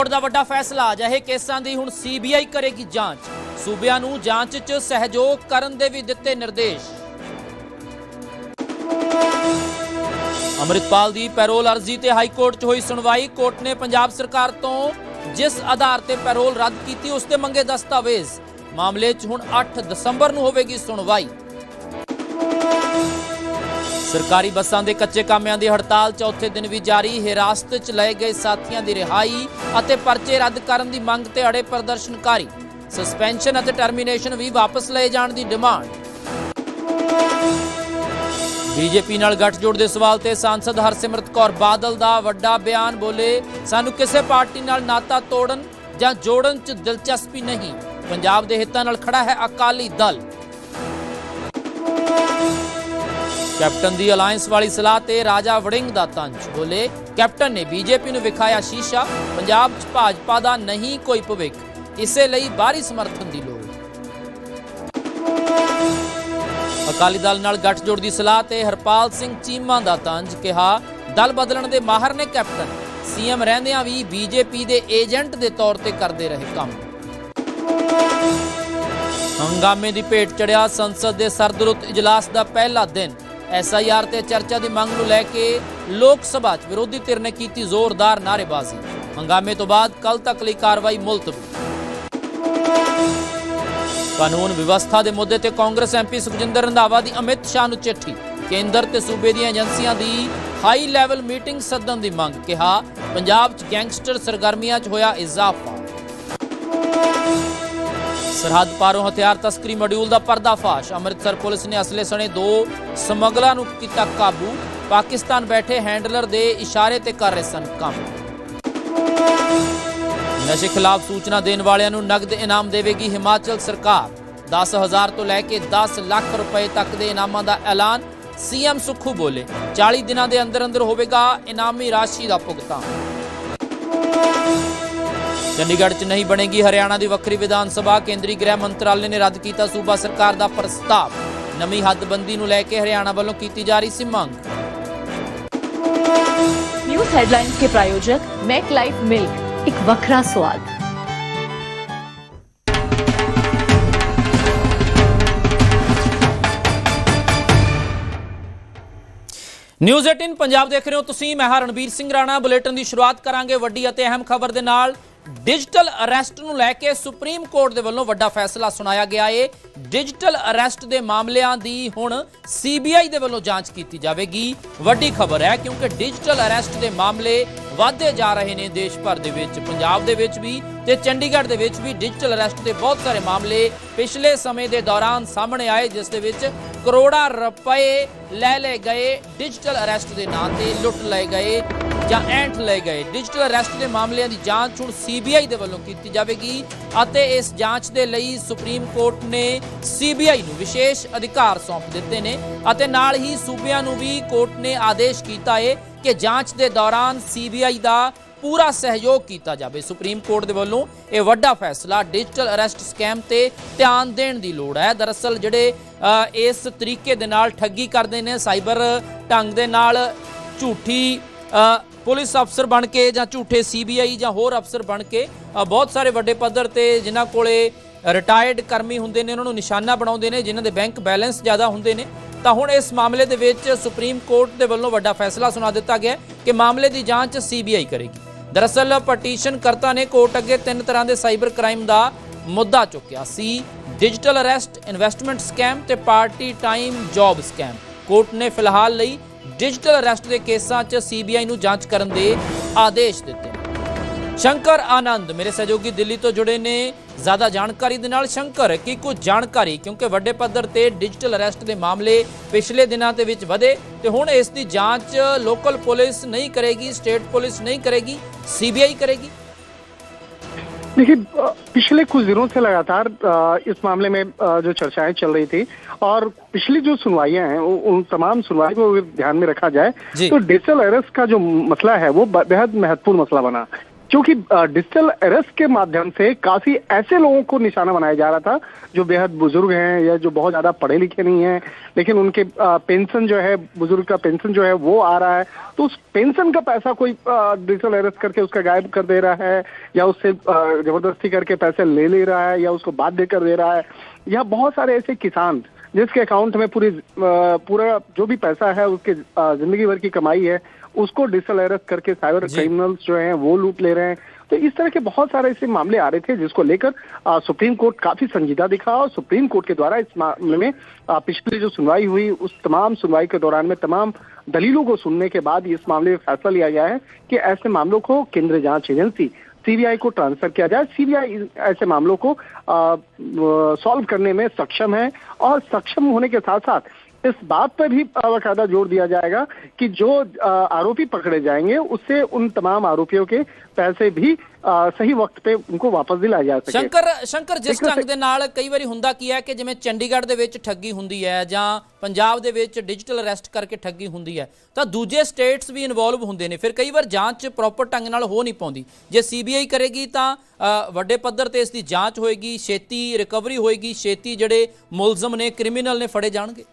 Court ਦਾ ਵੱਡਾ ਫੈਸਲਾ, ਅਜਿਹੇ ਕੇਸਾਂ ਦੀ ਹੁਣ ਸੀਬੀਆਈ ਕਰੇਗੀ ਜਾਂਚ। ਸੂਬਿਆਂ ਨੂੰ ਜਾਂਚ 'ਚ ਸਹਿਯੋਗ ਕਰਨ ਦੇ ਵੀ ਦਿੱਤੇ ਨਿਰਦੇਸ਼। ਅੰਮ੍ਰਿਤਪਾਲ ਦੀ ਪੈਰੋਲ ਅਰਜ਼ੀ ਤੇ ਹਾਈ ਕੋਰਟ 'ਚ ਹੋਈ ਸੁਣਵਾਈ, ਕੋਰਟ ਨੇ ਪੰਜਾਬ ਸਰਕਾਰ ਤੋਂ ਜਿਸ ਆਧਾਰ ਤੇ ਪੈਰੋਲ ਰੱਦ ਕੀਤੀ, ਉਸ ਤੇ ਮੰਗੇ ਦਸਤਾਵੇਜ਼। ਮਾਮਲੇ 'ਚ ਹੁਣ 8 ਦਸੰਬਰ ਨੂੰ ਹੋਵੇਗੀ ਸੁਣਵਾਈ। ਸਰਕਾਰੀ ਬੱਸਾਂ ਦੇ ਕੱਚੇ ਕਾਮਿਆਂ ਦੀ ਹੜਤਾਲ ਚੌਥੇ ਦਿਨ ਵੀ ਜਾਰੀ। ਹਿਰਾਸਤ 'ਚ ਲਏ ਗਏ ਸਾਥੀਆਂ ਦੀ ਰਿਹਾਈ ਅਤੇ ਪਰਚੇ ਰੱਦ ਕਰਨ ਦੀ ਮੰਗ ਤੇ ਅੜੇ ਪ੍ਰਦਰਸ਼ਨਕਾਰੀ। ਸਸਪੈਂਸ਼ਨ ਅਤੇ ਟਰਮੀਨੇਸ਼ਨ ਵੀ ਵਾਪਸ ਲਏ ਜਾਣ ਦੀ ਡਿਮਾਂਡ। ਬੀਜੇਪੀ ਨਾਲ ਗੱਠਜੋੜ ਦੇ ਸਵਾਲ ਤੇ ਸਾਂਸਦ ਹਰਸਿਮਰਤ ਕੌਰ ਬਾਦਲ ਦਾ ਵੱਡਾ ਬਿਆਨ ਬੋਲੇ, ਸਾਨੂੰ ਕਿਸੇ ਪਾਰਟੀ ਨਾਲ ਨਾਤਾ ਤੋੜਨ ਜਾਂ ਜੋੜਨ 'ਚ ਦਿਲਚਸਪੀ ਨਹੀਂ। ਪੰਜਾਬ ਦੇ ਹਿੱਤਾਂ ਨਾਲ ਖੜਾ ਹੈ ਅਕਾਲੀ ਦਲ। ਕੈਪਟਨ ਦੀ ਅਲਾਈਅੰਸ ਵਾਲੀ ਸਲਾਹ ਤੇ ਰਾਜਾ ਵੜਿੰਗ ਦਾ ਤੰਜ ਬੋਲੇ। ਕੈਪਟਨ ਨੇ ਬੀਜੇਪੀ ਨੂੰ ਵਿਖਾਇਆ ਸ਼ੀਸ਼ਾ। ਪੰਜਾਬ 'ਚ ਭਾਜਪਾ ਦਾ ਨਹੀਂ ਕੋਈ ਭਵਿੱਖ। ਇਸੇ ਲਈ ਬਾਹਰੀ ਸਮਰਥਨ ਦੀ ਲੋੜ। ਅਕਾਲੀ ਦਲ ਨਾਲ ਗੱਠਜੋੜ ਦੀ ਸਲਾਹ ਤੇ ਹਰਪਾਲ ਸਿੰਘ ਚੀਮਾ ਦਾ ਤੰਜ ਕਿਹਾ, ਦਲ ਬਦਲਣ ਦੇ ਮਾਹਰ ਨੇ ਕੈਪਟਨ। ਸੀਐਮ ਰਹਿੰਦਿਆਂ ਵੀ ਬੀਜੇਪੀ ਦੇ ਏਜੰਟ ਦੇ ਤੌਰ ਤੇ ਕਰਦੇ ਰਹੇ ਕੰਮ। ਹੰਗਾਮੇ ਦੀ ਭੇਟ ਚੜਿਆ ਸੰਸਦ ਦੇ ਸਰਦਰੁੱਤ ਇਜਲਾਸ ਦਾ ਪਹਿਲਾ ਦਿਨ। ਐਸਆਈਆਰ ਤੇ ਚਰਚਾ ਦੀ ਮੰਗ ਨੂੰ ਲੈ ਕੇ ਲੋਕ ਸਭਾ 'ਚ ਵਿਰੋਧੀ ਧਿਰ ਨੇ ਕੀਤੀ ਜ਼ੋਰਦਾਰ ਨਾਅਰੇਬਾਜ਼ੀ। ਹੰਗਾਮੇ ਤੋਂ ਬਾਅਦ ਕੱਲ ਤੱਕ ਲਈ ਕਾਰਵਾਈ ਮੁਲਤਵੀ। ਕਾਨੂੰਨ ਵਿਵਸਥਾ ਦੇ ਮੁੱਦੇ ਤੇ ਕਾਂਗਰਸ ਐਮਪੀ ਸੁਖਜਿੰਦਰ ਰੰਧਾਵਾ ਦੀ ਅਮਿਤ ਸ਼ਾਹ ਨੂੰ ਚਿੱਠੀ। ਕੇਂਦਰ ਤੇ ਸੂਬੇ ਦੀਆਂ ਏਜੰਸੀਆਂ ਦੀ ਹਾਈ ਲੈਵਲ ਮੀਟਿੰਗ ਸੱਦਣ ਦੀ ਮੰਗ ਕਿਹਾ। ਪੰਜਾਬ 'ਚ ਗੈਂਗਸਟਰ ਸਰਗਰਮੀਆਂ 'ਚ ਹੋਇਆ ਇਜ਼ਾਫਾ। ਸਰਹੱਦ ਪਾਰੋਂ ਹਥਿਆਰ ਤਸਕਰੀ ਮੋਡਿਊਲ ਦਾ ਪਰਦਾਫਾਸ਼। ਅੰਮ੍ਰਿਤਸਰ ਪੁਲਿਸ ਨੇ ਅਸਲੇ ਸਣੇ ਦੋ ਸਮਗਲਰਾਂ ਨੂੰ ਕੀਤਾ ਕਾਬੂ। ਪਾਕਿਸਤਾਨ ਬੈਠੇ ਹੈਂਡਲਰ ਦੇ ਇਸ਼ਾਰੇ ਤੇ ਕਰ ਰਹੇ ਸਨ ਕੰਮ। ਨਸ਼ੇ ਖਿਲਾਫ ਸੂਚਨਾ ਦੇਣ ਵਾਲਿਆਂ ਨੂੰ ਨਗਦ ਇਨਾਮ ਦੇਵੇਗੀ ਹਿਮਾਚਲ ਸਰਕਾਰ। 10000 ਤੋਂ ਲੈ ਕੇ 10 ਲੱਖ ਰੁਪਏ ਤੱਕ ਦੇ ਇਨਾਮਾਂ ਦਾ ਐਲਾਨ। ਸੀਐਮ ਸੁੱਖੂ ਬੋਲੇ 40 ਦਿਨਾਂ ਦੇ ਅੰਦਰ ਅੰਦਰ ਹੋਵੇਗਾ ਇਨਾਮੀ ਰਾਸ਼ੀ ਦਾ ਭੁਗਤਾਨ। ਚੰਡੀਗੜ੍ਹ 'ਚ ਨਹੀਂ ਬਣੇਗੀ ਹਰਿਆਣਾ ਦੀ ਵੱਖਰੀ ਵਿਧਾਨ ਸਭਾ ਕੇਂਦਰੀ ਗ੍ਰਹਿ ਮੰਤਰਾਲੇ ਨੇ ਰੱਦ ਕੀਤਾ ਸੂਬਾ ਸਰਕਾਰ ਦਾ ਪ੍ਰਸਤਾਵ ਨਵੀਂ ਹੱਦਬੰਦੀ ਨੂੰ ਲੈ ਕੇ ਹਰਿਆਣਾ ਵੱਲੋਂ ਕੀਤੀ ਜਾ ਰਹੀ ਸੀ ਮੰਗ न्यूज हेडलाइंस के प्रायोजक मैक लाइफ मिल्क एक वखरा स्वाद ਨਿਊਜ਼ 18 ਪੰਜਾਬ ਦੇਖ ਰਹੇ ਹੋ ਤੁਸੀਂ ਮੈਂ ਹਾਂ ਰਣਬੀਰ ਸਿੰਘ ਰਾਣਾ ਬੁਲੇਟਿਨ ਦੀ ਸ਼ੁਰੂਆਤ ਕਰਾਂਗੇ ਵੱਡੀ ਅਤੇ ਅਹਿਮ ਖਬਰ ਦੇ ਨਾਲ ਡਿਜੀਟਲ ਅਰੈਸਟ ਨੂੰ ਲੈ ਕੇ ਸੁਪਰੀਮ ਕੋਰਟ ਦੇ ਵੱਲੋਂ ਵੱਡਾ ਫੈਸਲਾ ਸੁਣਾਇਆ ਗਿਆ ਏ। ਡਿਜੀਟਲ ਅਰੈਸਟ ਦੇ ਮਾਮਲਿਆਂ ਦੀ ਹੁਣ ਸੀਬੀਆਈ ਦੇ ਵੱਲੋਂ ਜਾਂਚ ਕੀਤੀ ਜਾਵੇਗੀ। ਵੱਡੀ ਖਬਰ ਹੈ ਕਿਉਂਕਿ ਡਿਜੀਟਲ ਅਰੈਸਟ ਦੇ ਮਾਮਲੇ ਵਧਦੇ ਜਾ ਰਹੇ ਨੇ ਦੇਸ਼ ਭਰ ਦੇ ਵਿੱਚ, ਪੰਜਾਬ ਦੇ ਵਿੱਚ ਵੀ ਤੇ ਚੰਡੀਗੜ੍ਹ ਦੇ ਵਿੱਚ ਵੀ ਡਿਜੀਟਲ ਅਰੈਸਟ ਦੇ ਬਹੁਤ ਸਾਰੇ ਮਾਮਲੇ ਪਿਛਲੇ ਸਮੇਂ ਦੇ ਦੌਰਾਨ ਸਾਹਮਣੇ ਆਏ, ਜਿਸ ਦੇ ਵਿੱਚ ਕਰੋੜਾਂ ਰੁਪਏ ਲੈ ਲਏ ਗਏ ਡਿਜੀਟਲ ਅਰੈਸਟ ਦੇ ਨਾਂ ਤੇ ਲੁੱਟ ਲਏ ਗਏ। ਜਾਂ ਐਂਠ ਲਏ ਗਏ। ਡਿਜੀਟਲ ਅਰੈਸਟ ਦੇ ਮਾਮਲਿਆਂ ਦੀ ਜਾਂਚ ਹੁਣ ਸੀਬੀਆਈ ਦੇ ਵੱਲੋਂ ਕੀਤੀ ਜਾਵੇਗੀ ਅਤੇ ਇਸ ਜਾਂਚ ਦੇ ਲਈ ਸੁਪਰੀਮ ਕੋਰਟ ਨੇ ਸੀਬੀਆਈ ਨੂੰ ਵਿਸ਼ੇਸ਼ ਅਧਿਕਾਰ ਸੌਂਪ ਦਿੱਤੇ ਨੇ ਅਤੇ ਨਾਲ ਹੀ ਸੂਬਿਆਂ ਨੂੰ ਵੀ ਕੋਰਟ ਨੇ ਆਦੇਸ਼ ਕੀਤਾ ਹੈ ਕਿ ਜਾਂਚ ਦੇ ਦੌਰਾਨ ਸੀਬੀਆਈ ਦਾ ਪੂਰਾ ਸਹਿਯੋਗ ਕੀਤਾ ਜਾਵੇ। ਸੁਪਰੀਮ ਕੋਰਟ ਦੇ ਵੱਲੋਂ ਇਹ ਵੱਡਾ ਫੈਸਲਾ ਡਿਜੀਟਲ ਅਰੈਸਟ ਸਕੈਮ ਤੇ ਧਿਆਨ ਦੇਣ ਦੀ ਲੋੜ ਹੈ। ਦਰਅਸਲ ਜਿਹੜੇ ਇਸ ਤਰੀਕੇ ਦੇ ਨਾਲ ਠੱਗੀ ਕਰਦੇ ਨੇ, ਸਾਈਬਰ ਢੰਗ ਦੇ ਨਾਲ ਝੂਠੀ ਪੁਲਿਸ ਅਫਸਰ ਬਣ ਕੇ ਜਾਂ ਝੂਠੇ ਸੀਬੀਆਈ ਜਾਂ ਹੋਰ ਅਫਸਰ ਬਣ ਕੇ ਬਹੁਤ ਸਾਰੇ ਵੱਡੇ ਪੱਧਰ ਤੇ ਜਿਨ੍ਹਾਂ ਕੋਲੇ ਰਿਟਾਇਰਡ ਕਰਮੀ ਹੁੰਦੇ ਨੇ, ਉਹਨਾਂ ਨੂੰ ਨਿਸ਼ਾਨਾ ਬਣਾਉਂਦੇ ਨੇ, ਜਿਨ੍ਹਾਂ ਦੇ ਬੈਂਕ ਬੈਲੈਂਸ ਜ਼ਿਆਦਾ ਹੁੰਦੇ ਨੇ। ਤਾਂ ਹੁਣ ਇਸ ਮਾਮਲੇ ਦੇ ਵਿੱਚ ਸੁਪਰੀਮ ਕੋਰਟ ਦੇ ਵੱਲੋਂ ਵੱਡਾ ਫੈਸਲਾ ਸੁਣਾ ਦਿੱਤਾ ਗਿਆ ਕਿ ਮਾਮਲੇ ਦੀ ਜਾਂਚ ਸੀਬੀਆਈ ਕਰੇਗੀ। ਦਰਅਸਲ ਪਟੀਸ਼ਨ ਕਰਤਾ ਨੇ ਕੋਰਟ ਅੱਗੇ ਤਿੰਨ ਤਰ੍ਹਾਂ ਦੇ ਸਾਈਬਰ ਕ੍ਰਾਈਮ ਦਾ ਮੁੱਦਾ ਚੁੱਕਿਆ ਸੀ। ਡਿਜੀਟਲ ਅਰੈਸਟ, ਇਨਵੈਸਟਮੈਂਟ ਸਕੈਮ ਤੇ part time job scam. Court ਨੇ ਫਿਲਹਾਲ ਲਈ ਡਿਜੀਟਲ ਅਰੈਸਟ ਦੇ ਕੇਸਾਂ 'ਚ ਸੀਬੀਆਈ ਨੂੰ ਜਾਂਚ ਕਰਨ ਦੇ ਆਦੇਸ਼ ਦਿੱਤੇ। ਸ਼ੰਕਰ ਆਨੰਦ, ਮੇਰੇ ਸਹਿਯੋਗੀ ਦਿੱਲੀ ਤੋਂ ਜੁੜੇ ਨੇ। ਜ਼ਿਆਦਾ ਜਾਣਕਾਰੀ ਦੇ ਨਾਲ ਸ਼ੰਕਰ, ਕੀ ਕੁਝ ਜਾਣਕਾਰੀ? ਕਿਉਂਕਿ ਵੱਡੇ ਪੱਧਰ ਤੇ ਡਿਜੀਟਲ ਅਰੈਸਟ ਦੇ ਮਾਮਲੇ ਪਿਛਲੇ ਦਿਨਾਂ ਦੇ ਵਿੱਚ ਵਧੇ ਤੇ ਹੁਣ ਇਸ ਦੀ ਜਾਂਚ ਲੋਕਲ ਪੁਲਿਸ ਨਹੀਂ ਕਰੇਗੀ, ਸਟੇਟ ਪੁਲਿਸ ਨਹੀਂ ਕਰੇਗੀ, ਸੀਬੀਆਈ ਕਰੇਗੀ। देखिए पिछले कुछ दिनों से लगातार इस मामले में जो चर्चाएँ चल रही थी और पिछली जो सुनवाइयाँ हैं उन तमाम सुनवाई को ध्यान में रखा जाए तो डिजिटल अरेस्ट का जो मसला है वो बेहद महत्वपूर्ण मसला बना। क्योंकि डिजिटल अरेस्ट के माध्यम से काफ़ी ऐसे लोगों को निशाना बनाया जा रहा था, जो बेहद बुज़ुर्ग हैं या जो बहुत ज़्यादा पढ़े लिखे नहीं हैं, लेकिन उनके पेंशन जो है, बुज़ुर्ग का पेंशन जो है, वो आ रहा है। तो उस पेंशन का पैसा कोई डिजिटल अरेस्ट करके उसका गायब कर दे रहा है, या उससे ज़बरदस्ती करके पैसे ले ले रहा है, या उसको बाध्य कर दे रहा है, या बहुत सारे ऐसे किसान जिसके अकाउंट में पूरी पूरा जो भी पैसा है उसके ज़िंदगी भर की कमाई है उसको डिजिटल अरेस्ट करके साइबर क्रिमिनल्स जो हैं वो लूट ले रहे हैं। तो इस तरह के बहुत सारे ऐसे मामले आ रहे थे जिसको लेकर सुप्रीम कोर्ट काफ़ी संजीदा दिखा और सुप्रीम कोर्ट के द्वारा इस मामले में पिछली जो सुनवाई हुई उस तमाम सुनवाई के दौरान में तमाम दलीलों को सुनने के बाद इस मामले में फैसला लिया गया है कि ऐसे मामलों को केंद्रीय जाँच एजेंसी सीबीआई को ट्रांसफर किया जाए सीबीआई ऐसे मामलों को सॉल्व करने में सक्षम है और सक्षम होने के साथ साथ इस बात पर भी बाकायदा जोर दिया जाएगा कि जो अ, आरोपी पकड़े जाएंगे उससे उन तमाम आरोपियों के पैसे भी अ, सही वक्त पे उनको वापस दिलाए जा सके ਸ਼ੰਕਰ ਸ਼ੰਕਰ ਜਿਸ ਇੱਕ ਤਾਂ ਢੰਗ ਦੇ ਨਾਲ ਕਈ ਵਾਰੀ ਹੁੰਦਾ ਕੀ ਹੈ ਕਿ ਜਿਵੇਂ ਚੰਡੀਗੜ੍ਹ ਦੇ ਵਿੱਚ ਠੱਗੀ ਹੁੰਦੀ ਹੈ ਜਾਂ ਪੰਜਾਬ ਦੇ ਵਿੱਚ ਡਿਜੀਟਲ ਅਰੈਸਟ ਕਰਕੇ ਠੱਗੀ ਹੁੰਦੀ ਹੈ ਤਾਂ ਦੂਜੇ ਸਟੇਟਸ ਵੀ ਇਨਵੋਲਵ ਹੁੰਦੇ ਨੇ ਫਿਰ ਕਈ ਵਾਰ ਜਾਂਚ ਪ੍ਰੋਪਰ ਢੰਗ ਨਾਲ ਹੋ ਨਹੀਂ ਪਾਉਂਦੀ ਜੇ ਸੀਬੀਆਈ ਕਰੇਗੀ ਤਾਂ ਅ, ਵੱਡੇ ਪੱਧਰ ਤੇ ਇਸ ਦੀ ਜਾਂਚ ਹੋਏਗੀ ਛੇਤੀ ਰਿਕਵਰੀ ਹੋਏਗੀ ਛੇਤੀ ਜਿਹੜੇ ਮੁਲਜ਼ਮ ਨੇ ਕ੍ਰਿਮੀਨਲ ਨੇ ਫੜੇ ਜਾਣਗੇ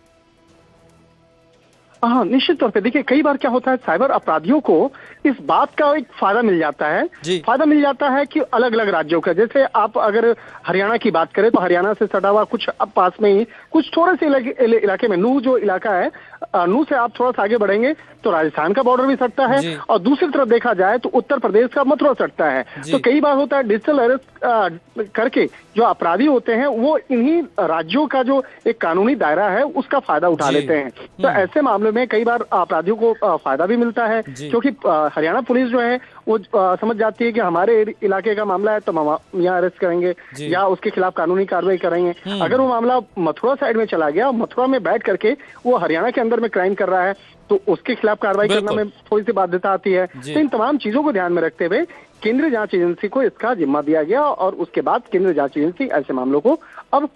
हाँ निश्चित तौर पे। देखिए कई बार क्या होता है साइबर अपराधियों को इस बात का एक फ़ायदा मिल जाता है। फ़ायदा मिल जाता है कि अलग अलग राज्यों का जैसे आप अगर हरियाणा की बात करें तो हरियाणा से सटा हुआ कुछ अब पास में ही कुछ थोड़े से इलाके, में नू जो इलाका है नू से आप थोड़ा सा आगे बढ़ेंगे तो राजस्थान का बॉर्डर भी सटता है और दूसरी तरफ़ देखा जाए तो उत्तर प्रदेश का मथुरा सटता है। तो कई बार होता है डिजिटल अरेस्ट करके जो अपराधी होते हैं वो इन्हीं राज्यों का जो एक कानूनी दायरा है उसका फ़ायदा उठा लेते हैं। तो ऐसे मामले में कई बार अपराधियों को फ़ायदा भी मिलता है क्योंकि हरियाणा पुलिस जो है वो समझ जाती है कि हमारे इलाके का मामला है तो हम यहाँ अरेस्ट करेंगे या उसके खिलाफ कानूनी कार्रवाई करेंगे। अगर वो मामला मथुरा साइड में चला गया मथुरा में बैठ करके वो हरियाणा के अंदर में क्राइम कर रहा है तो उसके खिलाफ कार्रवाई करना। में थोड़ी सी बाध्यता आती है। तो इन तमाम चीज़ों को ध्यान में रखते हुए केंद्रीय जाँच एजेंसी को इसका जिम्मा दिया गया और उसके बाद केंद्रीय जाँच एजेंसी ऐसे मामलों को अब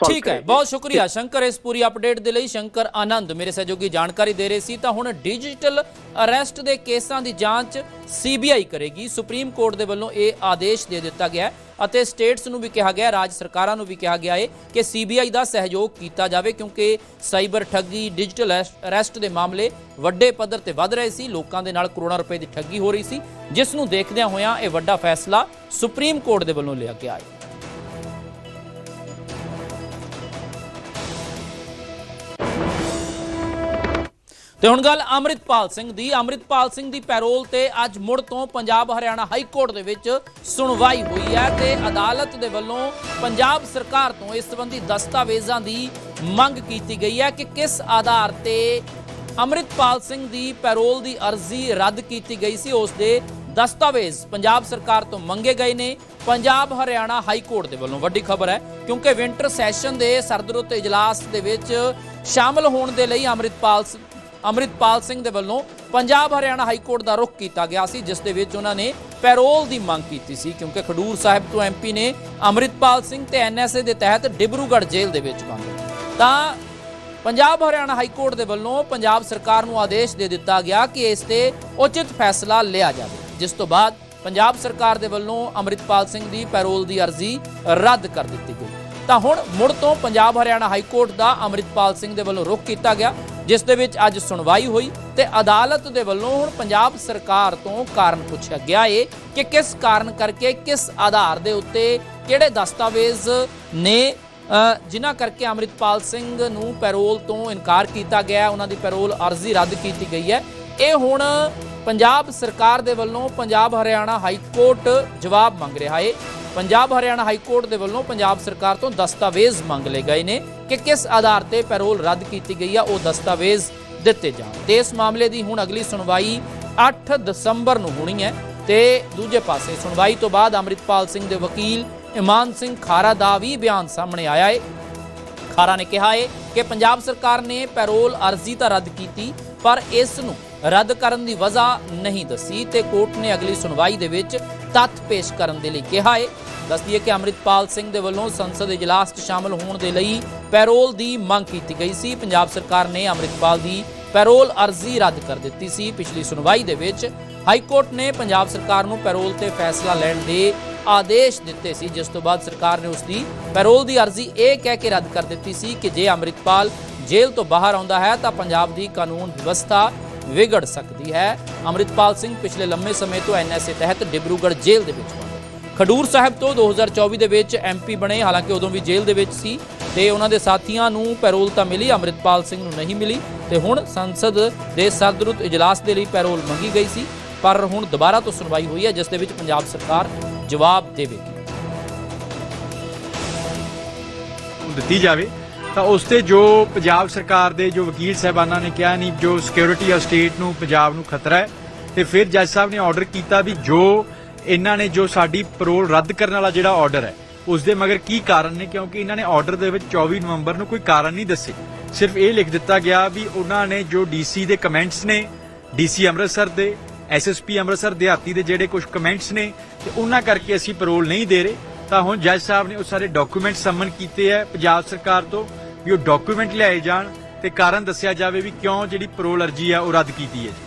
ਠੀਕ ਹੈ ਬਹੁਤ ਸ਼ੁਕਰੀਆ ਸ਼ੰਕਰ ਇਸ ਪੂਰੀ ਅਪਡੇਟ ਦੇ ਲਈ ਸ਼ੰਕਰ ਆਨੰਦ ਮੇਰੇ ਸਹਿਯੋਗੀ ਜਾਣਕਾਰੀ ਦੇ ਰਹੇ ਸੀ ਤਾਂ ਹੁਣ ਡਿਜੀਟਲ ਅਰੈਸਟ ਦੇ ਕੇਸਾਂ ਦੀ ਜਾਂਚ ਸੀਬੀਆਈ ਕਰੇਗੀ ਸੁਪਰੀਮ ਕੋਰਟ ਦੇ ਵੱਲੋਂ ਇਹ ਆਦੇਸ਼ ਦੇ ਦਿੱਤਾ ਗਿਆ ਹੈ ਅਤੇ ਸਟੇਟਸ ਨੂੰ ਵੀ ਕਿਹਾ ਗਿਆ ਰਾਜ ਸਰਕਾਰਾਂ ਨੂੰ ਵੀ ਕਿਹਾ ਗਿਆ ਹੈ ਕਿ ਸੀਬੀਆਈ ਦਾ ਸਹਿਯੋਗ ਕੀਤਾ ਜਾਵੇ ਕਿਉਂਕਿ ਸਾਈਬਰ ਠੱਗੀ ਡਿਜੀਟਲ ਅਰੈਸਟ ਦੇ ਮਾਮਲੇ ਵੱਡੇ ਪੱਧਰ ਤੇ ਵੱਧ ਰਹੇ ਸੀ ਲੋਕਾਂ ਦੇ ਨਾਲ ਕਰੋੜਾਂ ਰੁਪਏ ਦੀ ਠੱਗੀ ਹੋ ਰਹੀ ਸੀ ਜਿਸ ਨੂੰ ਦੇਖਦਿਆਂ ਹੋਇਆਂ ਇਹ ਵੱਡਾ ਫੈਸਲਾ ਸੁਪਰੀਮ ਕੋਰਟ ਦੇ ਵੱਲੋਂ ਲਿਆ ਗਿਆ ਹੈ ਤੇ ਹੁਣ ਗੱਲ ਅੰਮ੍ਰਿਤਪਾਲ ਸਿੰਘ ਦੀ। ਅੰਮ੍ਰਿਤਪਾਲ ਸਿੰਘ ਦੀ ਪੈਰੋਲ ਤੇ ਅੱਜ ਮੁੜ ਤੋਂ ਪੰਜਾਬ ਹਰਿਆਣਾ ਹਾਈ ਕੋਰਟ ਦੇ ਵਿੱਚ ਸੁਣਵਾਈ ਹੋਈ ਹੈ ਤੇ ਅਦਾਲਤ ਦੇ ਵੱਲੋਂ ਪੰਜਾਬ ਸਰਕਾਰ ਤੋਂ ਇਸ ਸੰਬੰਧੀ ਦਸਤਾਵੇਜ਼ਾਂ ਦੀ ਮੰਗ ਕੀਤੀ ਗਈ ਹੈ ਕਿ ਕਿਸ ਆਧਾਰ ਤੇ ਅੰਮ੍ਰਿਤਪਾਲ ਸਿੰਘ ਦੀ ਪੈਰੋਲ ਦੀ ਅਰਜ਼ੀ ਰੱਦ ਕੀਤੀ ਗਈ ਸੀ। ਉਸ ਦੇ ਦਸਤਾਵੇਜ਼ ਪੰਜਾਬ ਸਰਕਾਰ ਤੋਂ ਮੰਗੇ ਗਏ ਨੇ। ਪੰਜਾਬ ਹਰਿਆਣਾ ਹਾਈ ਕੋਰਟ ਦੇ ਵੱਲੋਂ ਵੱਡੀ ਖਬਰ ਹੈ, ਕਿਉਂਕਿ ਵਿੰਟਰ ਸੈਸ਼ਨ ਦੇ ਸਰਦਰੁੱਤ ਇਜਲਾਸ ਦੇ ਵਿੱਚ ਸ਼ਾਮਲ ਹੋਣ ਦੇ ਲਈ ਅੰਮ੍ਰਿਤਪਾਲ ਸ- ਅੰਮ੍ਰਿਤਪਾਲ ਸਿੰਘ ਦੇ ਵੱਲੋਂ ਪੰਜਾਬ ਹਰਿਆਣਾ ਹਾਈ ਕੋਰਟ ਦਾ ਰੁਖ ਕੀਤਾ ਗਿਆ ਸੀ, ਜਿਸ ਦੇ ਵਿੱਚ ਉਹਨਾਂ ਨੇ ਪੈਰੋਲ ਦੀ ਮੰਗ ਕੀਤੀ ਸੀ, ਕਿਉਂਕਿ ਖਡੂਰ ਸਾਹਿਬ ਤੋਂ ਐਮਪੀ ਨੇ ਅੰਮ੍ਰਿਤਪਾਲ ਸਿੰਘ ਤੇ ਐਨਐਸਏ ਦੇ ਤਹਿਤ ਡਿਬਰੂਗੜ੍ਹ ਜੇਲ੍ਹ ਦੇ ਵਿੱਚ ਬੰਦ ਤਾਂ ਪੰਜਾਬ ਹਰਿਆਣਾ ਹਾਈ ਕੋਰਟ ਦੇ ਵੱਲੋਂ ਪੰਜਾਬ ਸਰਕਾਰ ਨੂੰ ਆਦੇਸ਼ ਦੇ ਦਿੱਤਾ ਗਿਆ ਕਿ ਇਸ ਤੇ ਉਚਿਤ ਫੈਸਲਾ ਲਿਆ ਜਾਵੇ, ਜਿਸ ਤੋਂ ਬਾਅਦ ਪੰਜਾਬ ਸਰਕਾਰ ਦੇ ਵੱਲੋਂ ਅੰਮ੍ਰਿਤਪਾਲ ਸਿੰਘ ਦੀ ਪੈਰੋਲ ਦੀ ਅਰਜ਼ੀ ਰੱਦ ਕਰ ਦਿੱਤੀ ਗਈ। ਤਾਂ ਹੁਣ ਮੁੜ ਤੋਂ ਪੰਜਾਬ ਹਰਿਆਣਾ ਹਾਈ ਕੋਰਟ ਦਾ ਅੰਮ੍ਰਿਤਪਾਲ ਸਿੰਘ ਦੇ ਵੱਲੋਂ ਰੁਖ ਕੀਤਾ ਗਿਆ। ਜਿਸ ਦੇ ਵਿੱਚ ਅੱਜ ਸੁਣਵਾਈ ਹੋਈ ਤੇ ਅਦਾਲਤ ਦੇ ਵੱਲੋਂ ਹੁਣ ਪੰਜਾਬ ਸਰਕਾਰ ਤੋਂ ਕਾਰਨ ਪੁੱਛਿਆ ਗਿਆ ਏ ਕਿ ਕਿਸ ਕਾਰਨ ਕਰਕੇ ਕਿਸ ਆਧਾਰ ਦੇ ਉੱਤੇ ਕਿਹੜੇ ਦਸਤਾਵੇਜ਼ ਨੇ ਅ, ਜਿਨ੍ਹਾਂ ਕਰਕੇ ਅੰਮ੍ਰਿਤਪਾਲ ਸਿੰਘ ਨੂੰ ਪੈਰੋਲ ਤੋਂ ਇਨਕਾਰ ਕੀਤਾ ਗਿਆ ਉਹਨਾਂ ਦੀ ਪੈਰੋਲ ਅਰਜ਼ੀ ਰੱਦ ਕੀਤੀ ਗਈ ਹੈ। ਇਹ ਹੁਣ ਪੰਜਾਬ ਸਰਕਾਰ ਦੇ ਵੱਲੋਂ ਪੰਜਾਬ ਹਰਿਆਣਾ ਹਾਈ ਕੋਰਟ ਜਵਾਬ ਮੰਗ ਰਿਹਾ ਹੈ ਪੰਜਾਬ ਹਰਿਆਣਾ ਹਾਈ ਕੋਰਟ ਦੇ ਵੱਲੋਂ ਪੰਜਾਬ ਸਰਕਾਰ ਤੋਂ ਦਸਤਾਵੇਜ਼ ਮੰਗ ਲਏ ਗਏ ਨੇ ਕਿ ਕਿਸ ਆਧਾਰ ਤੇ ਪੈਰੋਲ ਰੱਦ ਕੀਤੀ ਗਈ ਆ, ਉਹ ਦਸਤਾਵੇਜ਼ ਦਿੱਤੇ ਜਾਣ। ਤੇ ਇਸ ਮਾਮਲੇ ਦੀ ਹੁਣ ਅਗਲੀ ਸੁਣਵਾਈ 8 ਦਸੰਬਰ ਨੂੰ ਹੋਣੀ ਹੈ ਤੇ ਦੂਜੇ ਪਾਸੇ ਸੁਣਵਾਈ ਤੋਂ ਬਾਅਦ ਅੰਮ੍ਰਿਤਪਾਲ ਸਿੰਘ ਦੇ ਵਕੀਲ ਇਮਾਨ ਸਿੰਘ ਖਾਰਾ ਦਾ ਵੀ ਬਿਆਨ ਸਾਹਮਣੇ ਆਇਆ ਹੈ ਖਾਰਾ ਨੇ ਕਿਹਾ ਹੈ ਕਿ ਪੰਜਾਬ ਸਰਕਾਰ ਨੇ ਪੈਰੋਲ ਅਰਜ਼ੀ ਤਾਂ ਰੱਦ ਕੀਤੀ, ਪਰ ਇਸ ਨੂੰ ਰੱਦ ਕਰਨ ਦੀ ਵਜ੍ਹਾ ਨਹੀਂ ਦੱਸੀ ਤੇ ਕੋਰਟ ਨੇ ਅਗਲੀ ਸੁਣਵਾਈ ਦੇ ਵਿੱਚ ਤੱਥ ਪੇਸ਼ ਕਰਨ ਦੇ ਲਈ ਕਿਹਾ ਹੈ ਦੱਸਦੀ ਹੈ ਕਿ ਅੰਮ੍ਰਿਤਪਾਲ ਸਿੰਘ ਦੇ ਵੱਲੋਂ ਸੰਸਦ ਇਜਲਾਸ 'ਚ ਸ਼ਾਮਲ ਹੋਣ ਦੇ ਲਈ ਪੈਰੋਲ ਦੀ ਮੰਗ ਕੀਤੀ ਗਈ ਸੀ। ਪੰਜਾਬ ਸਰਕਾਰ ਨੇ ਅੰਮ੍ਰਿਤਪਾਲ ਦੀ ਪੈਰੋਲ ਅਰਜ਼ੀ ਰੱਦ ਕਰ ਦਿੱਤੀ ਸੀ। ਪਿਛਲੀ ਸੁਣਵਾਈ ਦੇ ਵਿੱਚ ਹਾਈ ਕੋਰਟ ਨੇ ਪੰਜਾਬ ਸਰਕਾਰ ਨੂੰ ਪੈਰੋਲ ਤੇ ਫੈਸਲਾ ਲੈਣ ਦੇ ਆਦੇਸ਼ ਦਿੱਤੇ ਸੀ। ਜਿਸ ਤੋਂ ਬਾਅਦ ਸਰਕਾਰ ਨੇ ਉਸ ਦੀ ਪੈਰੋਲ ਦੀ ਅਰਜ਼ੀ ਇਹ ਕਹਿ ਕੇ ਰੱਦ ਕਰ ਦਿੱਤੀ ਸੀ ਕਿ ਜੇ ਅੰਮ੍ਰਿਤਪਾਲ ਜੇਲ੍ਹ ਤੋਂ ਬਾਹਰ ਆਉਂਦਾ ਹੈ ਤਾਂ ਪੰਜਾਬ ਦੀ ਕਾਨੂੰਨ ਵਿਵਸਥਾ ਵਿਗੜ ਸਕਦੀ ਹੈ। ਅੰਮ੍ਰਿਤਪਾਲ ਸਿੰਘ ਪਿਛਲੇ ਲੰਮੇ ਸਮੇਂ ਤੋਂ ਐਨਐਸਏ ਤਹਿਤ ਡਿਬਰੂਗੜ੍ਹ ਜੇਲ੍ਹ ਦੇ ਵਿੱਚ ਬੰਦ ਖਡੂਰ ਸਾਹਿਬ ਤੋਂ 2024 ਦੇ ਵਿੱਚ ਐਮਪੀ ਬਣੇ, ਹਾਲਾਂਕਿ ਉਦੋਂ ਵੀ ਜੇਲ੍ਹ ਦੇ ਵਿੱਚ ਸੀ ਤੇ ਉਹਨਾਂ ਦੇ ਸਾਥੀਆਂ ਨੂੰ ਪੈਰੋਲ ਤਾਂ ਮਿਲੀ, ਅੰਮ੍ਰਿਤਪਾਲ ਸਿੰਘ ਨੂੰ ਨਹੀਂ ਮਿਲੀ ਤੇ ਹੁਣ ਸੰਸਦ ਦੇ ਸਰਦਰੁੱਤ ਇਜਲਾਸ ਦੇ ਲਈ ਪੈਰੋਲ ਮੰਗੀ ਗਈ ਸੀ, ਪਰ ਹੁਣ ਦੁਬਾਰਾ ਤੋਂ ਸੁਣਵਾਈ ਹੋਈ ਹੈ, ਜਿਸ ਦੇ ਵਿੱਚ ਪੰਜਾਬ ਸਰਕਾਰ ਜਵਾਬ ਦੇਵੇਗੀ। ਦਿੱਤੀ ਜਾਵੇ। ਤਾਂ ਉਸ ਤੇ ਜੋ ਪੰਜਾਬ ਸਰਕਾਰ ਦੇ ਜੋ ਵਕੀਲ ਸਾਹਿਬਾਨਾਂ ਨੇ ਕਿਹਾ, ਨਹੀਂ, ਜੋ ਸਿਕਿਉਰਿਟੀ ਆਫ ਸਟੇਟ ਨੂੰ, ਪੰਜਾਬ ਨੂੰ ਖਤਰਾ ਹੈ। ਤੇ ਫਿਰ ਜੱਜ ਸਾਹਿਬ ਨੇ ਆਰਡਰ ਕੀਤਾ ਵੀ ਜੋ ਇਹਨਾਂ ਨੇ ਜੋ ਸਾਡੀ ਪੈਰੋਲ ਰੱਦ ਕਰਨ ਵਾਲਾ ਜਿਹੜਾ ਆਰਡਰ ਹੈ, ਉਸ ਦੇ ਮਗਰ ਕੀ ਕਾਰਨ ਨੇ? ਕਿਉਂਕਿ ਇਹਨਾਂ ਨੇ ਆਰਡਰ ਦੇ ਵਿੱਚ 24 ਨਵੰਬਰ ਨੂੰ ਕੋਈ ਕਾਰਨ ਨਹੀਂ ਦੱਸੇ। ਸਿਰਫ ਇਹ ਲਿਖ ਦਿੱਤਾ ਗਿਆ ਵੀ ਉਹਨਾਂ ਨੇ ਜੋ ਡੀਸੀ ਦੇ ਕਮੈਂਟਸ ਨੇ ਡੀਸੀ ਅੰਮ੍ਰਿਤਸਰ ਦੇ ਐਸਐਸਪੀ ਅੰਮ੍ਰਿਤਸਰ ਦਿਹਾਤੀ ਦੇ ਜਿਹੜੇ ਕੁਝ ਕਮੈਂਟਸ ਨੇ, ਤੇ ਉਹਨਾਂ ਕਰਕੇ ਅਸੀਂ ਪੈਰੋਲ ਨਹੀਂ ਦੇ ਰਹੇ। ਤਾਂ ਹੁਣ ਜੱਜ ਸਾਹਿਬ ਨੇ ਉਹ ਸਾਰੇ ਡਾਕੂਮੈਂਟ ਸੰਮਨ ਕੀਤੇ ਹੈ ਪੰਜਾਬ ਸਰਕਾਰ ਤੋਂ। ਵੀ ਉਹ ਡਾਕੂਮੈਂਟ ਲਿਆਏ ਜਾਣ ਤੇ ਕਾਰਨ ਦੱਸਿਆ ਜਾਵੇ ਵੀ ਕਿਉਂ ਜਿਹੜੀ ਪੈਰੋਲ ਅਰਜੀ ਆ ਉਹ ਰੱਦ ਕੀਤੀ ਹੈ ਜੀ।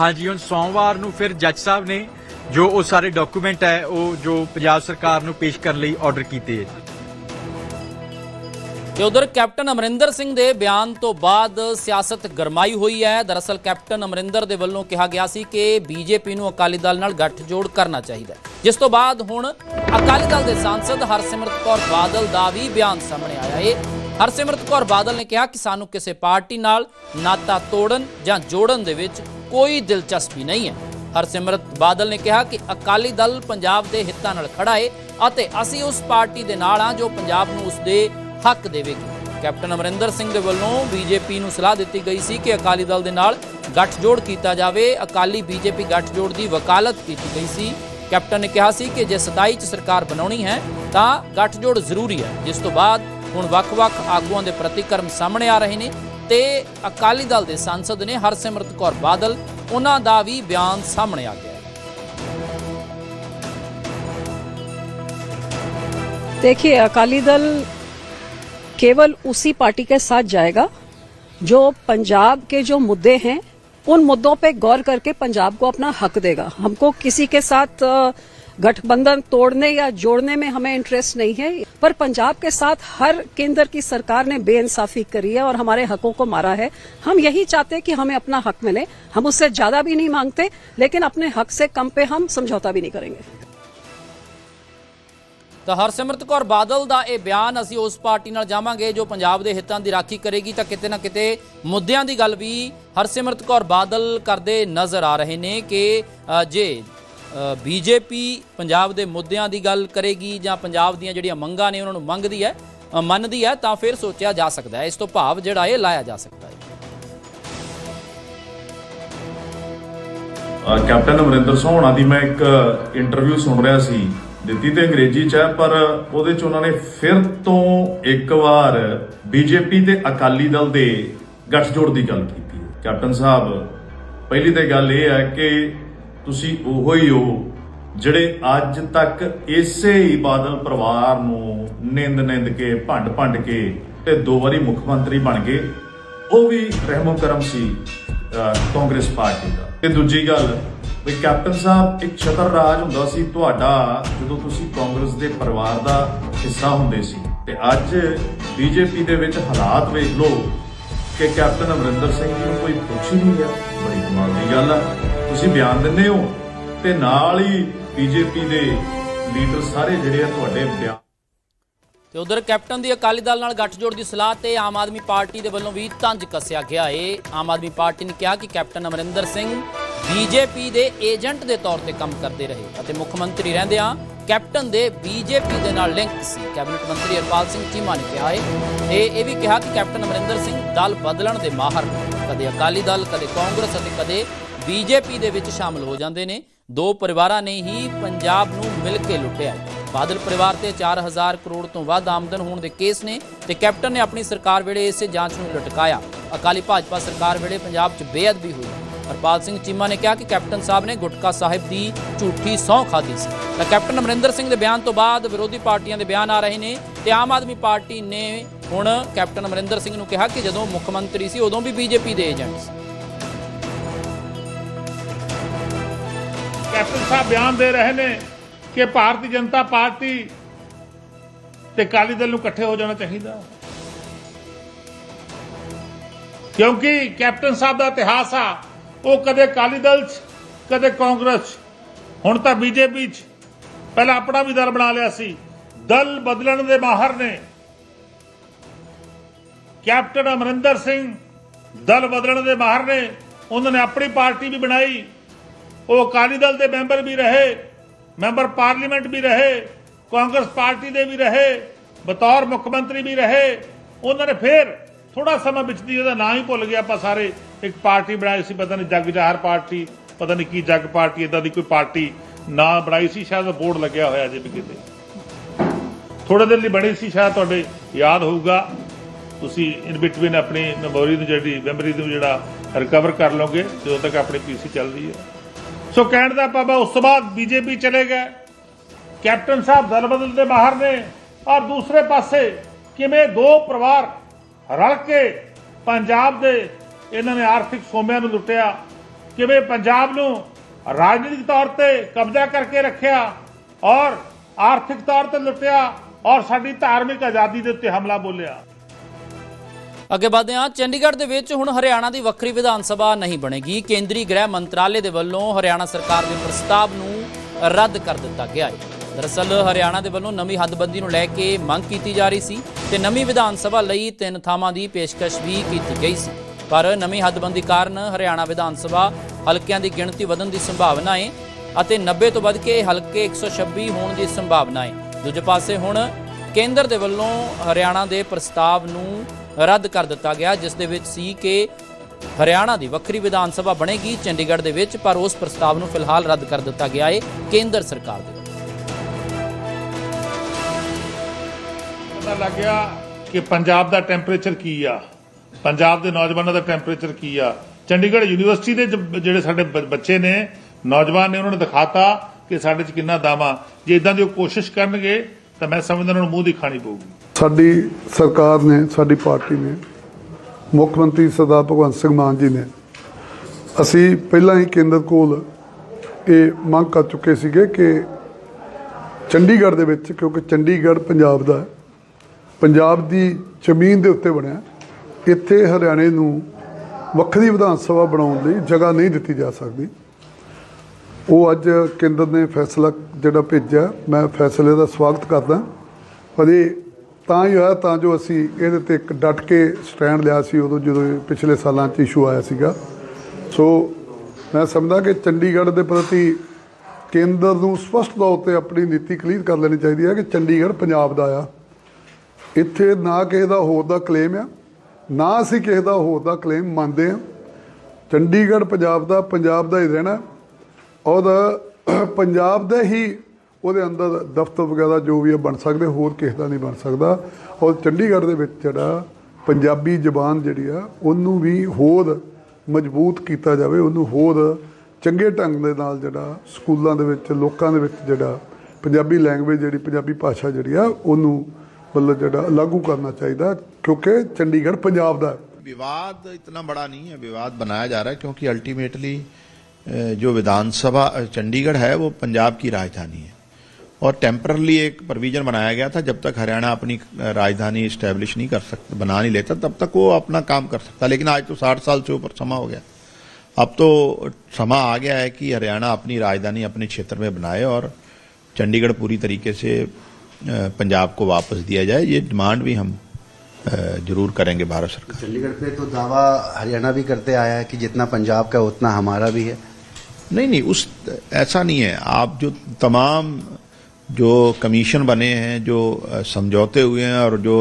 ਹਾਂਜੀ, ਹੁਣ ਸੋਮਵਾਰ ਨੂੰ ਫਿਰ ਜੱਜ ਸਾਹਿਬ ਨੇ ਜੋ ਉਹ ਸਾਰੇ ਡਾਕੂਮੈਂਟ ਹੈ, ਉਹ ਜੋ ਪੰਜਾਬ ਸਰਕਾਰ ਨੂੰ ਪੇਸ਼ ਕਰਨ ਲਈ ਆਰਡਰ ਕੀਤੇ ਹੈ ਤੇ ਉਧਰ ਕੈਪਟਨ ਅਮਰਿੰਦਰ ਸਿੰਘ ਦੇ ਬਿਆਨ ਤੋਂ ਬਾਅਦ ਸਿਆਸਤ ਗਰਮਾਈ ਹੋਈ ਹੈ। ਦਰਅਸਲ ਕੈਪਟਨ ਅਮਰਿੰਦਰ ਦੇ ਵੱਲੋਂ ਕਿਹਾ ਗਿਆ ਸੀ ਕਿ ਬੀਜੇਪੀ ਨੂੰ ਅਕਾਲੀ ਦਲ ਨਾਲ ਗੱਠਜੋੜ ਕਰਨਾ ਚਾਹੀਦਾ ਜਿਸ ਤੋਂ ਬਾਅਦ ਹੁਣ ਅਕਾਲੀ ਦਲ ਦੇ ਸਾਂਸਦ ਹਰਸਿਮਰਤ ਕੌਰ ਬਾਦਲ ਦਾ ਵੀ ਬਿਆਨ ਸਾਹਮਣੇ ਆਇਆ ਹੈ। ਹਰਸਿਮਰਤ ਕੌਰ ਬਾਦਲ ਨੇ ਕਿਹਾ ਕਿ ਸਾਨੂੰ ਕਿਸੇ ਪਾਰਟੀ ਨਾਲ ਨਾਤਾ ਤੋੜਨ ਜਾਂ ਜੋੜਨ ਦੇ ਵਿੱਚ ਕੋਈ ਦਿਲਚਸਪੀ ਨਹੀਂ ਹੈ। ਹਰਸਿਮਰਤ ਬਾਦਲ ਨੇ ਕਿਹਾ ਕਿ ਅਕਾਲੀ ਦਲ ਪੰਜਾਬ ਦੇ ਹਿੱਤਾਂ ਨਾਲ ਖੜਾ ਹੈ ਅਤੇ ਅਸੀਂ ਉਸ ਪਾਰਟੀ ਦੇ ਨਾਲ ਹਾਂ ਜੋ ਪੰਜਾਬ ਨੂੰ ਉਸ ਦੇ ਹੱਕ ਦੇਵੇਗੀ ਕੈਪਟਨ ਅਮਰਿੰਦਰ ਸਿੰਘ ਦੇ ਵੱਲੋਂ ਬੀਜੇਪੀ ਨੂੰ ਸਲਾਹ ਦਿੱਤੀ ਗਈ ਸੀ ਕਿ ਅਕਾਲੀ ਦਲ ਦੇ ਨਾਲ ਗੱਠਜੋੜ ਕੀਤਾ ਜਾਵੇ ਅਕਾਲੀ ਬੀਜੇਪੀ ਗੱਠਜੋੜ ਦੀ ਵਕਾਲਤ ਕੀਤੀ ਗਈ ਸੀ ਕੈਪਟਨ ਨੇ ਕਿਹਾ ਸੀ ਕਿ ਜੇ 27 ਚ ਸਰਕਾਰ ਬਣਾਉਣੀ ਹੈ ਤਾਂ ਗੱਠਜੋੜ ਜ਼ਰੂਰੀ ਹੈ ਜਿਸ ਤੋਂ ਬਾਅਦ ਹੁਣ ਵੱਖ-ਵੱਖ ਆਗੂਆਂ ਦੇ ਪ੍ਰਤੀਕਰਮ ਸਾਹਮਣੇ ਆ ਰਹੇ ਨੇ ਤੇ ਅਕਾਲੀ ਦਲ ਦੇ ਸੰਸਦ ਨੇ ਹਰਸਿਮਰਤ ਕੌਰ ਬਾਦਲ ਉਹਨਾਂ ਦਾ ਵੀ ਬਿਆਨ ਸਾਹਮਣੇ ਆ ਗਿਆ ਹੈ देखिए अकाली दल केवल उसी पार्टी के साथ जाएगा जो पंजाब के जो मुद्दे हैं, उन मुद्दों पे गौर करके पंजाब को अपना हक देगा। हमको किसी के साथ गठबंधन तोड़ने या जोड़ने में हमें इंटरेस्ट नहीं है, पर पंजाब के साथ हर केंद्र की सरकार ने बेइंसाफी करी है और हमारे हकों को मारा है। हम यही चाहते हैं कि हमें अपना हक मिले। हम उससे ज़्यादा भी नहीं मांगते, लेकिन अपने हक से कम पे हम समझौता भी नहीं करेंगे। ਤਾਂ ਹਰਸਿਮਰਤ ਕੌਰ ਬਾਦਲ ਦਾ ਇਹ ਬਿਆਨ ਅਸੀਂ ਉਸ ਪਾਰਟੀ ਨਾਲ ਜਾਵਾਂਗੇ ਜੋ ਪੰਜਾਬ ਦੇ ਹਿੱਤਾਂ ਦੀ ਰਾਖੀ ਕਰੇਗੀ ਤਾਂ ਕਿਤੇ ਨਾ ਕਿਤੇ ਮੁੱਦਿਆਂ ਦੀ ਗੱਲ ਵੀ ਹਰਸਿਮਰਤ ਕੌਰ ਬਾਦਲ ਕਰਦੇ ਨਜ਼ਰ ਆ ਰਹੇ ਨੇ ਕਿ ਅ, ਜੇ ਬੀਜੇਪੀ ਪੰਜਾਬ ਦੇ ਮੁੱਦਿਆਂ ਦੀ ਗੱਲ ਕਰੇਗੀ ਜਾਂ ਪੰਜਾਬ ਦੀਆਂ ਜਿਹੜੀਆਂ ਮੰਗਾਂ ਨੇ ਉਹਨਾਂ ਨੂੰ ਮੰਗਦੀ ਹੈ ਮੰਨਦੀ ਹੈ ਤਾਂ ਫਿਰ ਸੋਚਿਆ ਜਾ ਸਕਦਾ ਹੈ। ਇਸ ਤੋਂ ਭਾਵ ਜਿਹੜਾ ਇਹ ਲਾਇਆ ਜਾ ਸਕਦਾ ਹੈ। ਕੈਪਟਨ ਅਮਰਿੰਦਰ ਸੋਹਣਾ ਦੀ ਮੈਂ ਇੱਕ ਇੰਟਰਵਿਊ ਸੁਣ ਰਿਹਾ ਸੀ। ਦਿੱਤੀ ਤੇ ਅੰਗਰੇਜ਼ੀ ਚ ਹੈ, ਪਰ ਉਹਦੇ ਚ ਉਹਨਾਂ ਨੇ ਫਿਰ ਤੋਂ ਇੱਕ ਵਾਰ ਬੀਜੇਪੀ ਤੇ ਅਕਾਲੀ ਦਲ ਦੇ ਗੱਠਜੋੜ ਦੀ ਗੱਲ ਕੀਤੀ ਕੈਪਟਨ ਸਾਹਿਬ, ਪਹਿਲੀ ਤਾਂ ਗੱਲ ਇਹ ਹੈ ਕਿ ਤੁਸੀਂ ਉਹੋ ਹੀ ਹੋ ਜਿਹੜੇ ਅੱਜ ਤੱਕ ਇਸੇ ਹੀ ਬਾਦਲ ਪਰਿਵਾਰ ਨੂੰ ਨਿੰਦ ਨਿੰਦ ਕੇ, ਭੰਡ ਭੰਡ ਕੇ ਤੇ ਦੋ ਵਾਰੀ ਮੁੱਖ ਮੰਤਰੀ ਬਣ ਗਏ। ਉਹ ਵੀ ਰਹਿਮੋ ਕਰਮ ਸੀ ਕਾਂਗਰਸ ਪਾਰਟੀ ਦਾ। ਤੇ ਦੂਜੀ ਗੱਲ ਵੀ ਕੈਪਟਨ ਸਾਹਿਬ, ਇੱਕ ਛਤਰ ਰਾਜ ਹੁੰਦਾ ਸੀ ਤੁਹਾਡਾ, ਜਦੋਂ ਤੁਸੀਂ ਕਾਂਗਰਸ ਦੇ ਪਰਿਵਾਰ ਦਾ ਹਿੱਸਾ ਹੁੰਦੇ ਸੀ। ਤੇ ਅੱਜ ਬੀਜੇਪੀ ਦੇ ਵਿੱਚ ਹਾਲਾਤ ਵੇਖ ਲਓ ਕਿ ਕੈਪਟਨ ਅਮਰਿੰਦਰ ਸਿੰਘ ਜੀ ਨੂੰ ਕੋਈ ਪੁੱਛ ਹੀ ਨਹੀਂ ਰਿਹਾ। ਬੜੀ ਕਮਾਲ ਦੀ ਗੱਲ ਆ। ਤੁਸੀਂ ਬਿਆਨ ਦਿੰਦੇ ਹੋ ਤੇ ਨਾਲ ਹੀ ਬੀਜੇਪੀ ਦੇ ਲੀਡਰ ਸਾਰੇ ਜਿਹੜੇ ਆ ਤੁਹਾਡੇ ਬਿਆਨ ਤੇ ਉਧਰ ਕੈਪਟਨ ਦੀ ਅਕਾਲੀ ਦਲ ਨਾਲ ਗੱਠਜੋੜ ਦੀ ਸਲਾਹ ਤੇ ਆਮ ਆਦਮੀ ਪਾਰਟੀ ਦੇ ਵੱਲੋਂ ਵੀ ਤੰਜ ਕੱਸਿਆ ਗਿਆ ਏ। ਆਮ ਆਦਮੀ ਪਾਰਟੀ ਨੇ ਕਿਹਾ ਕਿ ਕੈਪਟਨ ਅਮਰਿੰਦਰ ਸਿੰਘ ਬੀਜੇਪੀ ਦੇ ਏਜੰਟ ਦੇ ਤੌਰ ਤੇ ਕੰਮ ਕਰਦੇ ਰਹੇ ਅਤੇ ਮੁੱਖ ਮੰਤਰੀ ਰਹਿੰਦਿਆਂ ਕੈਪਟਨ ਦੇ ਬੀਜੇਪੀ ਦੇ ਨਾਲ ਲਿੰਕ ਸੀ। ਕੈਬਨਿਟ ਮੰਤਰੀ ਹਰਪਾਲ ਸਿੰਘ ਚੀਮਾ ਨੇ ਕਿਹਾ ਹੈ ਤੇ ਇਹ ਵੀ ਕਿਹਾ ਕਿ ਕੈਪਟਨ ਅਮਰਿੰਦਰ ਸਿੰਘ ਦਲ ਬਦਲਣ ਦੇ ਮਾਹਰ ਨੇ। ਕਦੇ ਅਕਾਲੀ ਦਲ, ਕਦੇ ਕਾਂਗਰਸ ਅਤੇ ਕਦੇ ਬੀਜੇਪੀ ਦੇ ਵਿੱਚ ਸ਼ਾਮਲ ਹੋ ਜਾਂਦੇ ਨੇ। ਦੋ ਪਰਿਵਾਰਾਂ ਨੇ ਹੀ ਪੰਜਾਬ ਨੂੰ ਮਿਲ ਕੇ ਲੁੱਟਿਆ ਬਾਦਲ ਪਰਿਵਾਰ ਤੇ 4000 ਕਰੋੜ ਤੋਂ ਵੱਧ ਆਮਦਨ ਹੋਣ ਦੇ ਕੇਸ ਨੇ ਤੇ ਕੈਪਟਨ ਨੇ ਆਪਣੀ ਸਰਕਾਰ ਵੇਲੇ ਇਸੇ ਜਾਂਚ ਨੂੰ ਲਟਕਾਇਆ। ਅਕਾਲੀ ਭਾਜਪਾ ਸਰਕਾਰ ਵੇਲੇ ਪੰਜਾਬ 'ਚ ਬੇਅਦਬੀ ਹੋਈ। ਹਰਪਾਲ ਸਿੰਘ ਚੀਮਾ ਨੇ ਕਿਹਾ ਕਿ ਕੈਪਟਨ ਸਾਹਿਬ ਨੇ ਗੁਟਕਾ ਸਾਹਿਬ ਦੀ ਝੂਠੀ ਸਹੁੰ ਖਾਧੀ ਸੀ। ਤਾਂ ਕੈਪਟਨ ਅਮਰਿੰਦਰ ਸਿੰਘ ਦੇ ਬਿਆਨ ਤੋਂ ਬਾਅਦ ਵਿਰੋਧੀ ਪਾਰਟੀਆਂ ਦੇ ਬਿਆਨ ਆ ਰਹੇ ਨੇ ਤੇ ਆਮ ਆਦਮੀ ਪਾਰਟੀ ਨੇ ਹੁਣ ਕੈਪਟਨ ਅਮਰਿੰਦਰ ਸਿੰਘ ਨੂੰ ਕਿਹਾ ਕਿ ਜਦੋਂ ਮੁੱਖ ਮੰਤਰੀ ਸੀ ਉਦੋਂ ਵੀ ਬੀਜੇਪੀ ਦੇ ਏਜੰਟ ਸੀ। ਕੈਪਟਨ ਸਾਹਿਬ ਬਿਆਨ ਦੇ ਰਹੇ ਨੇ ਕਿ ਭਾਰਤੀ ਜਨਤਾ ਪਾਰਟੀ ਤੇ ਅਕਾਲੀ ਦਲ ਨੂੰ ਇਕੱਠੇ ਹੋ ਜਾਣਾ ਚਾਹੀਦਾ। ਕਿਉਂਕਿ ਕੈਪਟਨ ਸਾਹਿਬ ਦਾ ਇਤਿਹਾਸ ਆ ਉਹ ਕਦੇ ਅਕਾਲੀ ਦਲ 'ਚ, ਕਦੇ ਕਾਂਗਰਸ 'ਚ। ਹੁਣ ਤਾਂ ਬੀਜੇਪੀ 'ਚ। ਪਹਿਲਾਂ ਆਪਣਾ ਵੀ ਦਲ ਬਣਾ ਲਿਆ ਸੀ। ਦਲ ਬਦਲਣ ਦੇ ਮਾਹਰ ਨੇ। ਕੈਪਟਨ ਅਮਰਿੰਦਰ ਸਿੰਘ ਦਲ ਬਦਲਣ ਦੇ ਮਾਹਰ ਨੇ। ਉਹਨਾਂ ਨੇ ਆਪਣੀ ਪਾਰਟੀ ਵੀ ਬਣਾਈ। ਉਹ ਅਕਾਲੀ ਦਲ ਦੇ ਮੈਂਬਰ ਵੀ ਰਹੇ। ਮੈਂਬਰ ਪਾਰਲੀਮੈਂਟ ਵੀ ਰਹੇ। ਕਾਂਗਰਸ ਪਾਰਟੀ ਦੇ ਵੀ ਰਹੇ। ਬਤੌਰ ਮੁੱਖ ਮੰਤਰੀ ਵੀ ਰਹੇ। ਉਹਨਾਂ ਨੇ ਫਿਰ ਥੋੜਾ ਸਮਾਂ ਵਿੱਚ ਦੀ ਉਹਦਾ ਨਾਂ ਹੀ ਭੁੱਲ ਗਿਆ ਆਪਾਂ ਸਾਰੇ। ਇੱਕ ਪਾਰਟੀ ਬਣਾਈ ਸੀ, ਪਤਾ ਨਹੀਂ ਜੱਗ ਜਾਹਰ ਪਾਰਟੀ, ਪਤਾ ਨਹੀਂ ਕੀ ਜੱਗ ਪਾਰਟੀ ਇਦਾਂ ਦੀ ਕੋਈ ਪਾਰਟੀ ਨਾਂ ਬਣਾਈ ਸੀ, ਸ਼ਾਇਦ ਬੋਰਡ ਲੱਗਿਆ ਹੋਇਆ ਜੇ ਵੀ ਕਿਤੇ। ਥੋੜੇ ਦਿਨ ਲਈ ਬਣੀ ਸੀ, ਸ਼ਾਇਦ ਤੁਹਾਡੇ ਯਾਦ ਹੋਊਗਾ। ਤੁਸੀਂ ਇਨ ਬਿਟਵੀਨ ਆਪਣੀ ਮੈਮੋਰੀ ਨੂੰ ਜਿਹੜੀ ਮੈਮਰੀ ਨੂੰ ਜਿਹੜਾ ਰਿਕਵਰ ਕਰ ਲਓਗੇ, ਜਦੋਂ ਤੱਕ ਆਪਣੀ ਪੀਸੀ ਚੱਲਦੀ ਹੈ। ਸੋ ਕਹਿਣ ਦਾ ਪਾਪਾ ਉਸ ਤੋਂ ਬਾਅਦ ਬੀਜੇਪੀ ਚਲੇ ਗਏ। ਕੈਪਟਨ ਸਾਹਿਬ ਦਲ ਬਦਲ ਦੇ ਬਾਹਰ ਨੇ। ਔਰ ਦੂਸਰੇ ਪਾਸੇ ਕਿਵੇਂ ਦੋ ਪਰਿਵਾਰ ਰਲ ਕੇ ਪੰਜਾਬ ਦੇ ਇਹਨਾਂ ਨੇ ਆਰਥਿਕ ਸੋਮਿਆਂ ਨੂੰ ਲੁੱਟਿਆ, ਕਿਵੇਂ ਪੰਜਾਬ ਨੂੰ ਰਾਜਨੀਤਿਕ ਤੌਰ ਤੇ ਕਬਜ਼ਾ ਕਰਕੇ ਰੱਖਿਆ ਔਰ ਆਰਥਿਕ ਤੌਰ ਤੇ ਲੁੱਟਿਆ ਔਰ ਸਾਡੀ ਧਾਰਮਿਕ ਆਜ਼ਾਦੀ ਦੇ ਉੱਤੇ ਹਮਲਾ ਬੋਲਿਆ। ਅੱਗੇ ਵਧਦੇ ਹਾਂ, ਚੰਡੀਗੜ੍ਹ ਦੇ ਵਿੱਚ ਹੁਣ ਹਰਿਆਣਾ ਦੀ ਵੱਖਰੀ ਵਿਧਾਨ ਸਭਾ ਨਹੀਂ ਬਣੇਗੀ। ਕੇਂਦਰੀ ਗ੍ਰਹਿ ਮੰਤਰਾਲੇ ਦੇ ਵੱਲੋਂ ਹਰਿਆਣਾ ਸਰਕਾਰ ਦੇ ਪ੍ਰਸਤਾਵ ਨੂੰ ਰੱਦ ਕਰ ਦਿੱਤਾ ਗਿਆ ਹੈ। ਦਰਅਸਲ, ਹਰਿਆਣਾ ਦੇ ਵੱਲੋਂ ਨਵੀਂ ਹੱਦਬੰਦੀ ਨੂੰ ਲੈ ਕੇ ਮੰਗ ਕੀਤੀ ਜਾ ਰਹੀ ਸੀ। ਤੇ ਨਵੀਂ ਵਿਧਾਨ ਸਭਾ ਲਈ ਤਿੰਨ ਥਾਵਾਂ ਦੀ ਪੇਸ਼ਕਸ਼ ਵੀ ਕੀਤੀ ਗਈ ਸੀ। ਪਰ ਨਵੀਂ ਹੱਦਬੰਦੀ ਕਾਰਨ ਹਰਿਆਣਾ ਵਿਧਾਨ ਸਭਾ ਹਲਕਿਆਂ ਦੀ ਗਿਣਤੀ ਵਧਣ ਦੀ ਸੰਭਾਵਨਾ ਹੈ ਅਤੇ 90 ਤੋਂ ਵੱਧ ਕੇ ਹਲਕੇ 126 ਹੋਣ ਦੀ ਸੰਭਾਵਨਾ ਹੈ ਦੂਜੇ ਪਾਸੇ ਹੁਣ ਕੇਂਦਰ ਦੇ ਵੱਲੋਂ ਹਰਿਆਣਾ ਦੇ ਪ੍ਰਸਤਾਵ ਨੂੰ ਰੱਦ ਕਰ ਦਿੱਤਾ ਗਿਆ, ਜਿਸ ਦੇ ਵਿੱਚ ਸੀ ਕਿ ਹਰਿਆਣਾ ਦੀ ਵੱਖਰੀ ਵਿਧਾਨ ਸਭਾ ਬਣੇਗੀ ਚੰਡੀਗੜ੍ਹ ਦੇ ਵਿੱਚ, ਪਰ ਉਸ ਪ੍ਰਸਤਾਵ ਨੂੰ ਫਿਲਹਾਲ ਰੱਦ ਕਰ ਦਿੱਤਾ ਗਿਆ ਹੈ ਕੇਂਦਰ ਸਰਕਾਰ ਦੇ ਪਤਾ ਲੱਗ ਗਿਆ ਕਿ ਪੰਜਾਬ ਦਾ ਟੈਂਪਰੇਚਰ ਕੀ ਆ? ਪੰਜਾਬ ਦੇ ਨੌਜਵਾਨਾਂ ਦਾ ਟੈਂਪਰੇਚਰ ਕੀ ਆ? ਚੰਡੀਗੜ੍ਹ ਯੂਨੀਵਰਸਿਟੀ ਦੇ ਜਿਹੜੇ ਸਾਡੇ ਬ- ਬੱਚੇ ਨੇ, ਨੌਜਵਾਨ ਨੇ ਉਹਨਾਂ ਨੇ ਦਿਖਾਤਾ ਕਿ ਸਾਡੇ 'ਚ ਕਿੰਨਾ ਦਮ ਜੇ ਇਦਾਂ ਦੀ ਉਹ ਕੋਸ਼ਿਸ਼ ਕਰਨਗੇ, ਤਾਂ ਮੈਂ ਸਮਝਦਾ ਉਹਨਾਂ ਨੂੰ ਮੂੰਹ ਦੀ ਖਾਣੀ ਪਊਗੀ। ਸਾਡੀ ਸਰਕਾਰ ਨੇ, ਸਾਡੀ ਪਾਰਟੀ ਨੇ, ਮੁੱਖ ਮੰਤਰੀ ਸਰਦਾਰ ਭਗਵੰਤ ਸਿੰਘ ਮਾਨ ਜੀ ਨੇ, ਅਸੀਂ ਪਹਿਲਾਂ ਹੀ ਕੇਂਦਰ ਕੋਲ ਇਹ ਮੰਗ ਕਰ ਚੁੱਕੇ ਸੀਗੇ ਕਿ ਚੰਡੀਗੜ੍ਹ ਦੇ ਵਿੱਚ, ਕਿਉਂਕਿ ਚੰਡੀਗੜ੍ਹ ਪੰਜਾਬ ਦਾ ਪੰਜਾਬ ਦੀ ਜ਼ਮੀਨ ਦੇ ਉੱਤੇ ਬਣਿਆ। ਇੱਥੇ ਹਰਿਆਣੇ ਨੂੰ ਵੱਖਰੀ ਵਿਧਾਨ ਸਭਾ ਬਣਾਉਣ ਲਈ ਜਗ੍ਹਾ ਨਹੀਂ ਦਿੱਤੀ ਜਾ ਸਕਦੀ। ਉਹ ਅੱਜ ਕੇਂਦਰ ਨੇ ਫੈਸਲਾ ਜਿਹੜਾ ਭੇਜਿਆ, ਮੈਂ ਫੈਸਲੇ ਦਾ ਸਵਾਗਤ ਕਰਦਾ। ਪਰ ਇਹ ਤਾਂ ਹੀ ਹੋਇਆ, ਤਾਂ ਜੋ ਅਸੀਂ ਇਹਦੇ ਤੇ ਇੱਕ ਡਟ ਕੇ ਸਟੈਂਡ ਲਿਆ ਸੀ, ਉਦੋਂ ਜਦੋਂ ਪਿਛਲੇ ਸਾਲਾਂ 'ਚ ਇਸ਼ੂ ਆਇਆ ਸੀਗਾ। ਸੋ ਮੈਂ ਸਮਝਦਾ ਕਿ ਚੰਡੀਗੜ੍ਹ ਦੇ ਪ੍ਰਤੀ ਕੇਂਦਰ ਨੂੰ ਸਪਸ਼ਟ ਤੌਰ ਤੇ ਆਪਣੀ ਨੀਤੀ ਕਲੀਅਰ ਕਰ ਲੈਣੀ ਚਾਹੀਦੀ ਹੈ ਕਿ ਚੰਡੀਗੜ੍ਹ ਪੰਜਾਬ ਦਾ ਆ। ਇੱਥੇ ਨਾ ਕਿਸੇ ਦਾ ਹੋਰ ਦਾ ਕਲੇਮ ਆ, ਨਾ ਅਸੀਂ ਕਿਸੇ ਦਾ ਹੋਰ ਦਾ ਕਲੇਮ ਮੰਨਦੇ ਆ ਚੰਡੀਗੜ੍ਹ ਪੰਜਾਬ ਦਾ ਪੰਜਾਬ ਦਾ ਹੀ ਰਹਿਣਾ। ਔਰ ਪੰਜਾਬ ਦਾ ਹੀ ਉਹਦੇ ਅੰਦਰ ਦਫ਼ਤਰ ਵਗੈਰਾ ਜੋ ਵੀ ਹੈ ਬਣ ਸਕਦੇ, ਹੋਰ ਕਿਸੇ ਦਾ ਨਹੀਂ ਬਣ ਸਕਦਾ। ਔਰ ਚੰਡੀਗੜ੍ਹ ਦੇ ਵਿੱਚ ਜਿਹੜਾ ਪੰਜਾਬੀ ਜ਼ਬਾਨ ਜਿਹੜੀ ਆ, ਉਹਨੂੰ ਵੀ ਹੋਰ ਮਜ਼ਬੂਤ ਕੀਤਾ ਜਾਵੇ, ਉਹਨੂੰ ਹੋਰ ਚੰਗੇ ਢੰਗ ਦੇ ਨਾਲ ਜਿਹੜਾ ਸਕੂਲਾਂ ਦੇ ਵਿੱਚ, ਲੋਕਾਂ ਦੇ ਵਿੱਚ ਜਿਹੜਾ ਪੰਜਾਬੀ ਲੈਂਗੁਏਜ ਜਿਹੜੀ ਪੰਜਾਬੀ ਭਾਸ਼ਾ ਜਿਹੜੀ ਆ, ਉਹਨੂੰ ਮਤਲਬ ਜਿਹੜਾ ਲਾਗੂ ਕਰਨਾ ਚਾਹੀਦਾ ਕਿਉਂਕਿ ਚੰਡੀਗੜ੍ਹ ਪੰਜਾਬ ਦਾ ਹੈ विवाद इतना बड़ा नहीं है विवाद बनाया जा रहा है क्योंकि अल्टीमेटली जो विधानसभा अ, चंडीगढ़ है वो पंजाब की राजधानी है और टेम्परली एक प्रोविजन बनाया गया था जब तक हरियाणा अपनी अ, राजधानी स्टैब्लिश नहीं कर सकता बना नहीं लेता तब तक वो अपना काम कर सकता लेकिन आज तो साठ साल से ऊपर समा हो गया अब तो समा आ गया है कि हरियाणा अपनी राजधानी अपने क्षेत्र में बनाए और चंडीगढ़ पूरी तरीके से अ, पंजाब को वापस दिया जाए ये डिमांड भी हम ज़रूर करेंगे भारत सरकार। चंडीगढ़ पे तो दावा हरियाणा भी करते आया है कि जितना पंजाब का उतना हमारा भी है। नहीं नहीं उस ऐसा नहीं है। आप जो तमाम जो कमीशन बने हैं जो समझौते हुए हैं और जो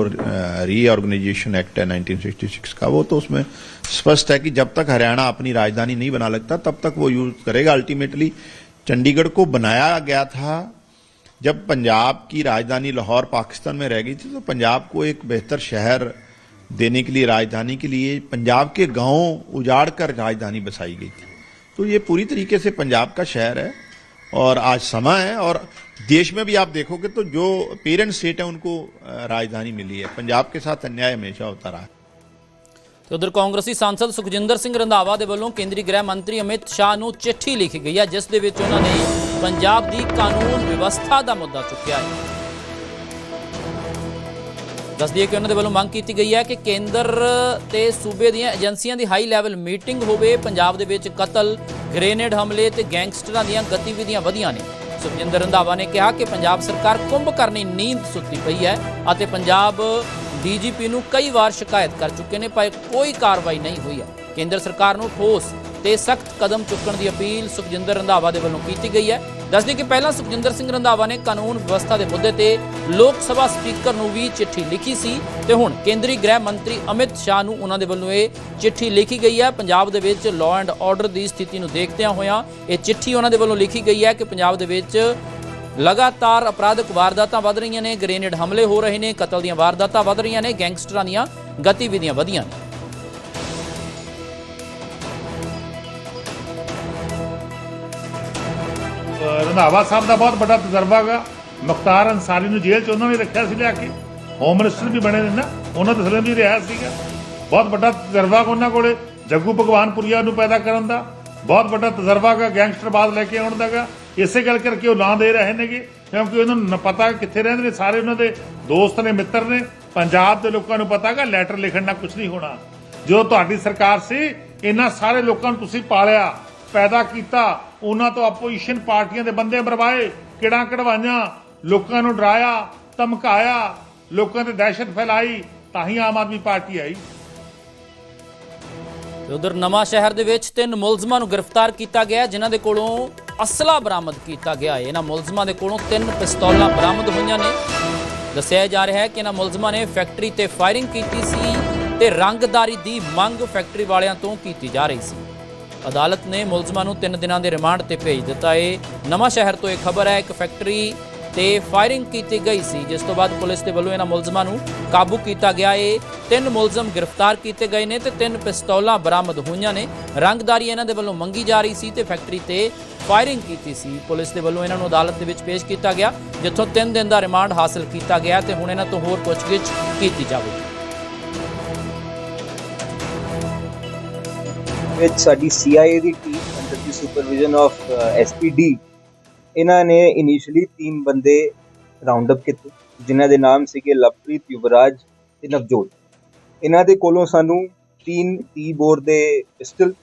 रीऑर्गेनाइजेशन एक्ट है 1966 का वो तो उसमें स्पष्ट है कि जब तक हरियाणा अपनी राजधानी नहीं बना लगता तब तक वो यूज़ करेगा। अल्टीमेटली चंडीगढ़ को बनाया गया था जब पंजाब की राजधानी लाहौर पाकिस्तान में रह गई थी तो पंजाब को एक बेहतर शहर देने के लिए राजधानी के लिए पंजाब के गांव उजाड़ कर राजधानी बसाई गई थी तो ये पूरी तरीके से पंजाब का शहर है और आज समय है और देश में भी आप देखोगे तो जो पेरेंट स्टेट है उनको अ, राजधानी मिली है पंजाब के साथ अन्याय हमेशा होता रहा है ਤੇ ਉਧਰ ਕਾਂਗਰਸੀ ਸਾਂਸਦ ਸੁਖਜਿੰਦਰ ਸਿੰਘ ਰੰਧਾਵਾ ਦੇ ਵੱਲੋਂ ਕੇਂਦਰੀ ਗ੍ਰਹਿ ਮੰਤਰੀ ਅਮਿਤ ਸ਼ਾਹ ਨੂੰ ਚਿੱਠੀ ਲਿਖੀ ਗਈ ਹੈ ਜਿਸ ਦੇ ਵਿੱਚ ਉਹਨਾਂ ਨੇ ਪੰਜਾਬ ਦੀ ਕਾਨੂੰਨ ਵਿਵਸਥਾ ਦਾ ਮੁੱਦਾ ਚੁੱਕਿਆ ਹੈ। ਦੱਸ ਕਿ ਉਹਨਾਂ ਦੇ ਵੱਲੋਂ ਮੰਗ ਕੀਤੀ ਗਈ ਹੈ ਕਿ ਕੇਂਦਰ ਤੇ ਸੂਬੇ ਦੀਆਂ ਏਜੰਸੀਆਂ ਦੀ ਹਾਈ ਲੈਵਲ ਮੀਟਿੰਗ ਹੋਵੇ। ਪੰਜਾਬ ਦੇ ਵਿੱਚ ਕਤਲ ਗ੍ਰੇਨੇਡ ਹਮਲੇ ਤੇ ਗੈਂਗਸਟਰਾਂ ਦੀਆਂ ਗਤੀਵਿਧੀਆਂ ਵਧੀਆਂ ਨੇ। ਸੁਖਜਿੰਦਰ ਰੰਧਾਵਾ ਨੇ ਕਿਹਾ ਕਿ ਪੰਜਾਬ ਸਰਕਾਰ ਕੁੰਭ ਕਰਨੀ ਨੀਂਦ ਸੁੱਤੀ ਪਈ ਹੈ ਅਤੇ ਪੰਜਾਬ ਡੀਜੀਪੀ ਨੂੰ ਕਈ ਵਾਰ ਸ਼ਿਕਾਇਤ ਕਰ ਚੁੱਕੇ ਨੇ, ਪਰ ਕੋਈ ਕਾਰਵਾਈ ਨਹੀਂ ਹੋਈ ਹੈ। ਕੇਂਦਰ ਸਰਕਾਰ ਨੂੰ ਠੋਸ ਤੇ ਸਖਤ ਕਦਮ ਚੁੱਕਣ ਦੀ ਅਪੀਲ ਸੁਖਜਿੰਦਰ ਰੰਧਾਵਾ ਦੇ ਵੱਲੋਂ ਕੀਤੀ ਗਈ ਹੈ। ਦੱਸਦੇ ਕਿ ਪਹਿਲਾਂ ਸੁਖਜਿੰਦਰ ਸਿੰਘ ਰੰਧਾਵਾ ਨੇ ਕਾਨੂੰਨ ਵਿਵਸਥਾ ਦੇ ਮੁੱਦੇ ਤੇ ਲੋਕ ਸਭਾ ਸਪੀਕਰ ਨੂੰ ਵੀ ਚਿੱਠੀ ਲਿਖੀ ਸੀ ਤੇ ਹੁਣ ਕੇਂਦਰੀ ਗ੍ਰਹਿ ਮੰਤਰੀ ਅਮਿਤ ਸ਼ਾਹ ਨੂੰ ਉਹਨਾਂ ਦੇ ਵੱਲੋਂ ਇਹ ਚਿੱਠੀ ਲਿਖੀ ਗਈ ਹੈ। ਪੰਜਾਬ ਦੇ ਵਿੱਚ ਲਾਅ ਐਂਡ ਆਰਡਰ ਦੀ ਸਥਿਤੀ ਨੂੰ ਦੇਖਦਿਆਂ ਹੋਇਆਂ ਇਹ ਚਿੱਠੀ ਉਹਨਾਂ ਦੇ ਵੱਲੋਂ ਲਿਖੀ ਗਈ ਹੈ ਕਿ ਪੰਜਾਬ ਦੇ ਵਿੱਚ ਲਗਾਤਾਰ ਅਪਰਾਧਿਕ ਵਾਰਦਾਤਾਂ ਵੱਧ ਰਹੀਆਂ ਨੇ, ਗ੍ਰੇਨੇਡ ਹਮਲੇ ਹੋ ਰਹੇ ਨੇ, ਕਤਲ ਦੀਆਂ ਵਾਰਦਾਤਾਂ ਵੱਧ ਰਹੀਆਂ ਨੇ, ਗੈਂਗਸਟਰਾਂ ਦੀਆਂ ਗਤੀਵਿਧੀਆਂ ਵਧੀਆਂ ਨੇ। ਰੰਧਾਵਾ ਸਾਹਿਬ ਦਾ ਬਹੁਤ ਵੱਡਾ ਤਜਰਬਾ ਹੈਗਾ। ਮੁਖਤਾਰ ਅੰਸਾਰੀ ਨੂੰ ਜੇਲ੍ਹ 'ਚ ਉਹਨਾਂ ਨੇ ਰੱਖਿਆ ਸੀ ਲਿਆ ਕੇ। ਹੋਮ ਮਿਨਿਸਟਰ ਵੀ ਬਣੇ ਨੇ ਨਾ, ਉਹਨਾਂ ਦਾ ਸਲਮ ਵੀ ਰਿਹਾ ਸੀਗਾ। ਬਹੁਤ ਵੱਡਾ ਤਜਰਬਾ ਉਹਨਾਂ ਕੋਲੇ, ਜੱਗੂ ਭਗਵਾਨਪੁਰੀਆ ਨੂੰ ਪੈਦਾ ਕਰਨ ਦਾ। ਬਹੁਤ ਵੱਡਾ ਤਜਰਬਾ ਹੈਗਾ ਗੈਂਗਸਟਰਬਾਦ ਲੈ ਕੇ ਆਉਣ ਦਾ ਗਾ ਇਸੇ ਗੱਲ ਕਰਕੇ ਉਹ ਨਾਂ ਦੇ ਰਹੇ ਨੇਗੇ, ਕਿਉਂਕਿ ਉਹਨਾਂ ਨੂੰ ਪਤਾ ਕਿੱਥੇ ਰਹਿੰਦੇ ਨੇ। ਸਾਰੇ ਉਹਨਾਂ ਦੇ ਦੋਸਤ ਨੇ, ਮਿੱਤਰ ਨੇ। ਪੰਜਾਬ ਦੇ ਲੋਕਾਂ ਨੂੰ ਪਤਾ ਹੈਗਾ ਲੈਟਰ ਲਿਖਣ ਨਾਲ ਕੁਝ ਨਹੀਂ ਹੋਣਾ। ਜੋ ਤੁਹਾਡੀ ਸਰਕਾਰ ਸੀ, ਇਹਨਾਂ ਸਾਰੇ ਲੋਕਾਂ ਨੂੰ ਤੁਸੀਂ ਪਾਲਿਆ, ਪੈਦਾ ਕੀਤਾ ਉਹਨਾਂ ਤੋਂ ਆਪੋਜੀਸ਼ਨ ਪਾਰਟੀਆਂ ਦੇ ਬੰਦੇ ਮਰਵਾਏ ਕਿਹੜਾ ਕਢਵਾਈਆਂ ਲੋਕਾਂ ਨੂੰ ਡਰਾਇਆ ਧਮਕਾਇਆ ਲੋਕਾਂ ਤੇ ਦਹਿਸ਼ਤ ਫੈਲਾਈ ਤਾਂ ਹੀ ਆਮ ਆਦਮੀ ਪਾਰਟੀ ਆਈ। ਉਧਰ ਨਵਾਂ ਸ਼ਹਿਰ ਦੇ ਵਿੱਚ ਤਿੰਨ ਮੁਲਜ਼ਮਾਂ ਨੂੰ ਗ੍ਰਿਫਤਾਰ ਕੀਤਾ ਗਿਆ ਹੈ, ਜਿਨ੍ਹਾਂ ਦੇ ਕੋਲੋਂ ਅਸਲਾ ਬਰਾਮਦ ਕੀਤਾ ਗਿਆ ਇਹਨਾਂ ਮੁਲਜ਼ਮਾਂ ਦੇ ਕੋਲੋਂ ਤਿੰਨ ਪਿਸਤੌਲਾਂ ਬਰਾਮਦ ਹੋਈਆਂ ਨੇ। ਦੱਸਿਆ ਜਾ ਰਿਹਾ ਹੈ ਕਿ ਇਹਨਾਂ ਮੁਲਜ਼ਮਾਂ ਨੇ ਫੈਕਟਰੀ ਤੇ ਫਾਇਰਿੰਗ ਕੀਤੀ ਸੀ ਤੇ ਰੰਗਦਾਰੀ ਦੀ ਮੰਗ ਫੈਕਟਰੀ ਵਾਲਿਆਂ ਤੋਂ ਕੀਤੀ ਜਾ ਰਹੀ ਸੀ। ਅਦਾਲਤ ਨੇ ਮੁਲਜ਼ਮਾਂ ਨੂੰ 3 ਦਿਨਾਂ ਦੇ ਰਿਮਾਂਡ ਤੇ ਭੇਜ ਦਿੱਤਾ ਏ। ਨਵਾਂ ਸ਼ਹਿਰ ਤੋਂ ਇਹ ਖਬਰ ਹੈ, ਇੱਕ ਫੈਕਟਰੀ ਤੇ ਫਾਇਰਿੰਗ ਕੀਤੀ ਗਈ ਸੀ, ਜਿਸ ਤੋਂ ਬਾਅਦ ਪੁਲਿਸ ਦੇ ਵੱਲੋਂ ਇਹਨਾਂ ਮੁਲਜ਼ਮਾਂ ਨੂੰ ਕਾਬੂ ਕੀਤਾ ਗਿਆ ਏ। ਤਿੰਨ ਮੁਲਜ਼ਮ ਗ੍ਰਿਫਤਾਰ ਕੀਤੇ ਗਏ ਨੇ ਤੇ ਤਿੰਨ ਪਿਸਤੌਲਾਂ ਬਰਾਮਦ ਹੋਈਆਂ ਨੇ। ਰੰਗਦਾਰੀ ਇਹਨਾਂ ਦੇ ਵੱਲੋਂ ਮੰਗੀ ਜਾ ਰਹੀ ਸੀ ਤੇ ਫੈਕਟਰੀ ਤੇ ਫਾਇਰਿੰਗ ਕੀਤੀ ਸੀ। ਪੁਲਿਸ ਦੇ ਵੱਲੋਂ ਇਹਨਾਂ ਨੂੰ ਅਦਾਲਤ ਦੇ ਵਿੱਚ ਪੇਸ਼ ਕੀਤਾ ਗਿਆ, ਜਿੱਥੋਂ 3 ਦਿਨ ਦਾ ਰਿਮਾਂਡ ਹਾਸਲ ਕੀਤਾ ਗਿਆ ਤੇ ਹੁਣ ਇਹਨਾਂ ਤੋਂ ਹੋਰ ਪੁੱਛਗਿੱਛ ਕੀਤੀ ਜਾਵੇਗੀ। ਵਿੱਚ ਸਾਡੀ CIA ਦੀ ਟੀਮ ਅੰਡਰ ਦੀ ਸੁਪਰਵਿਜ਼ਨ ਆਫ SPD ਇਹਨਾਂ ਨੇ ਇਨੀਸ਼ੀਅਲੀ ਤਿੰਨ ਬੰਦੇ ਰਾਉਂਡ ਅਪ ਕੀਤੇ, ਜਿਨ੍ਹਾਂ ਦੇ ਨਾਮ ਸੀਗੇ ਲਵਪ੍ਰੀਤ ਯੁਵਰਾਜ ਤੇ ਨਵਜੋਤ। ਇਹਨਾਂ ਦੇ ਕੋਲੋਂ ਸਾਨੂੰ ਤਿੰਨ ਟੀ ਬੋਰ ਦੇ ਪਿਸਟਲ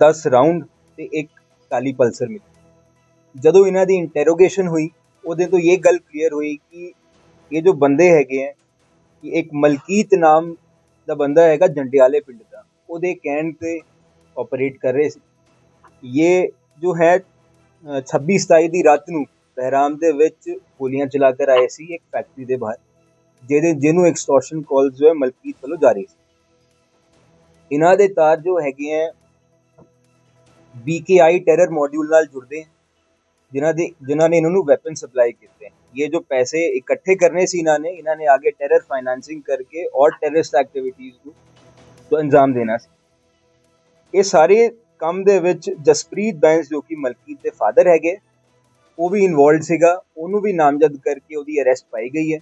10 ਰਾਉਂਡ ਤੇ ਇੱਕ ਕਾਲੀ ਪਲਸਰ ਮਿਲੀ। ਜਦੋਂ ਇਹਨਾਂ ਦੀ ਇੰਟਰੋਗੇਸ਼ਨ ਹੋਈ, ਉਹਦੇ ਤੋਂ ਇਹ ਗੱਲ ਕਲੀਅਰ ਹੋਈ ਕਿ ਇਹ ਜੋ ਬੰਦੇ ਹੈਗੇ ਹੈ ਕਿ ਇੱਕ ਮਲਕੀਤ ਨਾਮ ਦਾ ਬੰਦਾ ਹੈਗਾ ਜੰਡਿਆਲੇ ਪਿੰਡ ਦਾ। ਉਹਦੇ ਕਹਿਣ ਤੇ ਆਪਰੇਟ ਕਰ ਰਹੇ ਸੀ ਇਹ ਜੋ ਹੈ ਅ, 26 27 ਦੀ ਰਾਤ ਨੂੰ ਬਹਿਰਾਮ ਦੇ ਵਿੱਚ ਗੋਲੀਆਂ ਚਲਾ ਕੇ ਆਏ ਸੀ ਇੱਕ ਫੈਕਟਰੀ ਦੇ ਬਾਹਰ ਜਿਹਦੇ ਜਿਹਨੂੰ ਐਕਸਟੋਰਸ਼ਨ ਕਾਲਸ ਜੋ ਹੈ ਮਲਕੀਤ ਵੱਲੋਂ ਜਾਰੀ ਸੀ ਇਹਨਾਂ ਦੇ ਤਾਰ ਜੋ ਹੈਗੇ ਹੈ BKI ਟੈਰਰ ਮੋਡਿਊਲ ਨਾਲ ਜੁੜਦੇ ਹੈ ਜਿਨ੍ਹਾਂ ਦੇ ਜਿਨ੍ਹਾਂ ਨੇ ਇਹਨਾਂ ਨੂੰ ਵੈਪਨ ਸਪਲਾਈ ਕੀਤੇ ਹੈ ਇਹ ਜੋ ਪੈਸੇ ਇਕੱਠੇ ਕਰਨੇ ਸੀ ਇਹਨਾਂ ਨੇ ਇਹਨਾਂ ਨੇ ਆਗੇ ਟੈਰਰ ਫਾਈਨਾਂਸਿੰਗ ਕਰਕੇ ਔਰ ਟੈਰਰਿਸਟ ਐਕਟੀਵਿਟੀਜ਼ ਨੂੰ ਅੰਜਾਮ ਦੇਣਾ ਸੀ ਇਹ ਸਾਰੇ ਕੰਮ ਦੇ ਵਿੱਚ ਜਸਪ੍ਰੀਤ ਬੈਂਸ ਜੋ ਕਿ ਮਲਕੀਤ ਦੇ ਫਾਦਰ ਹੈਗੇ, ਉਹ ਵੀ ਇਨਵੋਲਡ ਸੀਗਾ, ਉਹਨੂੰ ਵੀ ਨਾਮਜ਼ਦ ਕਰਕੇ ਉਹਦੀ ਅਰੈਸਟ ਪਾਈ ਗਈ ਹੈ।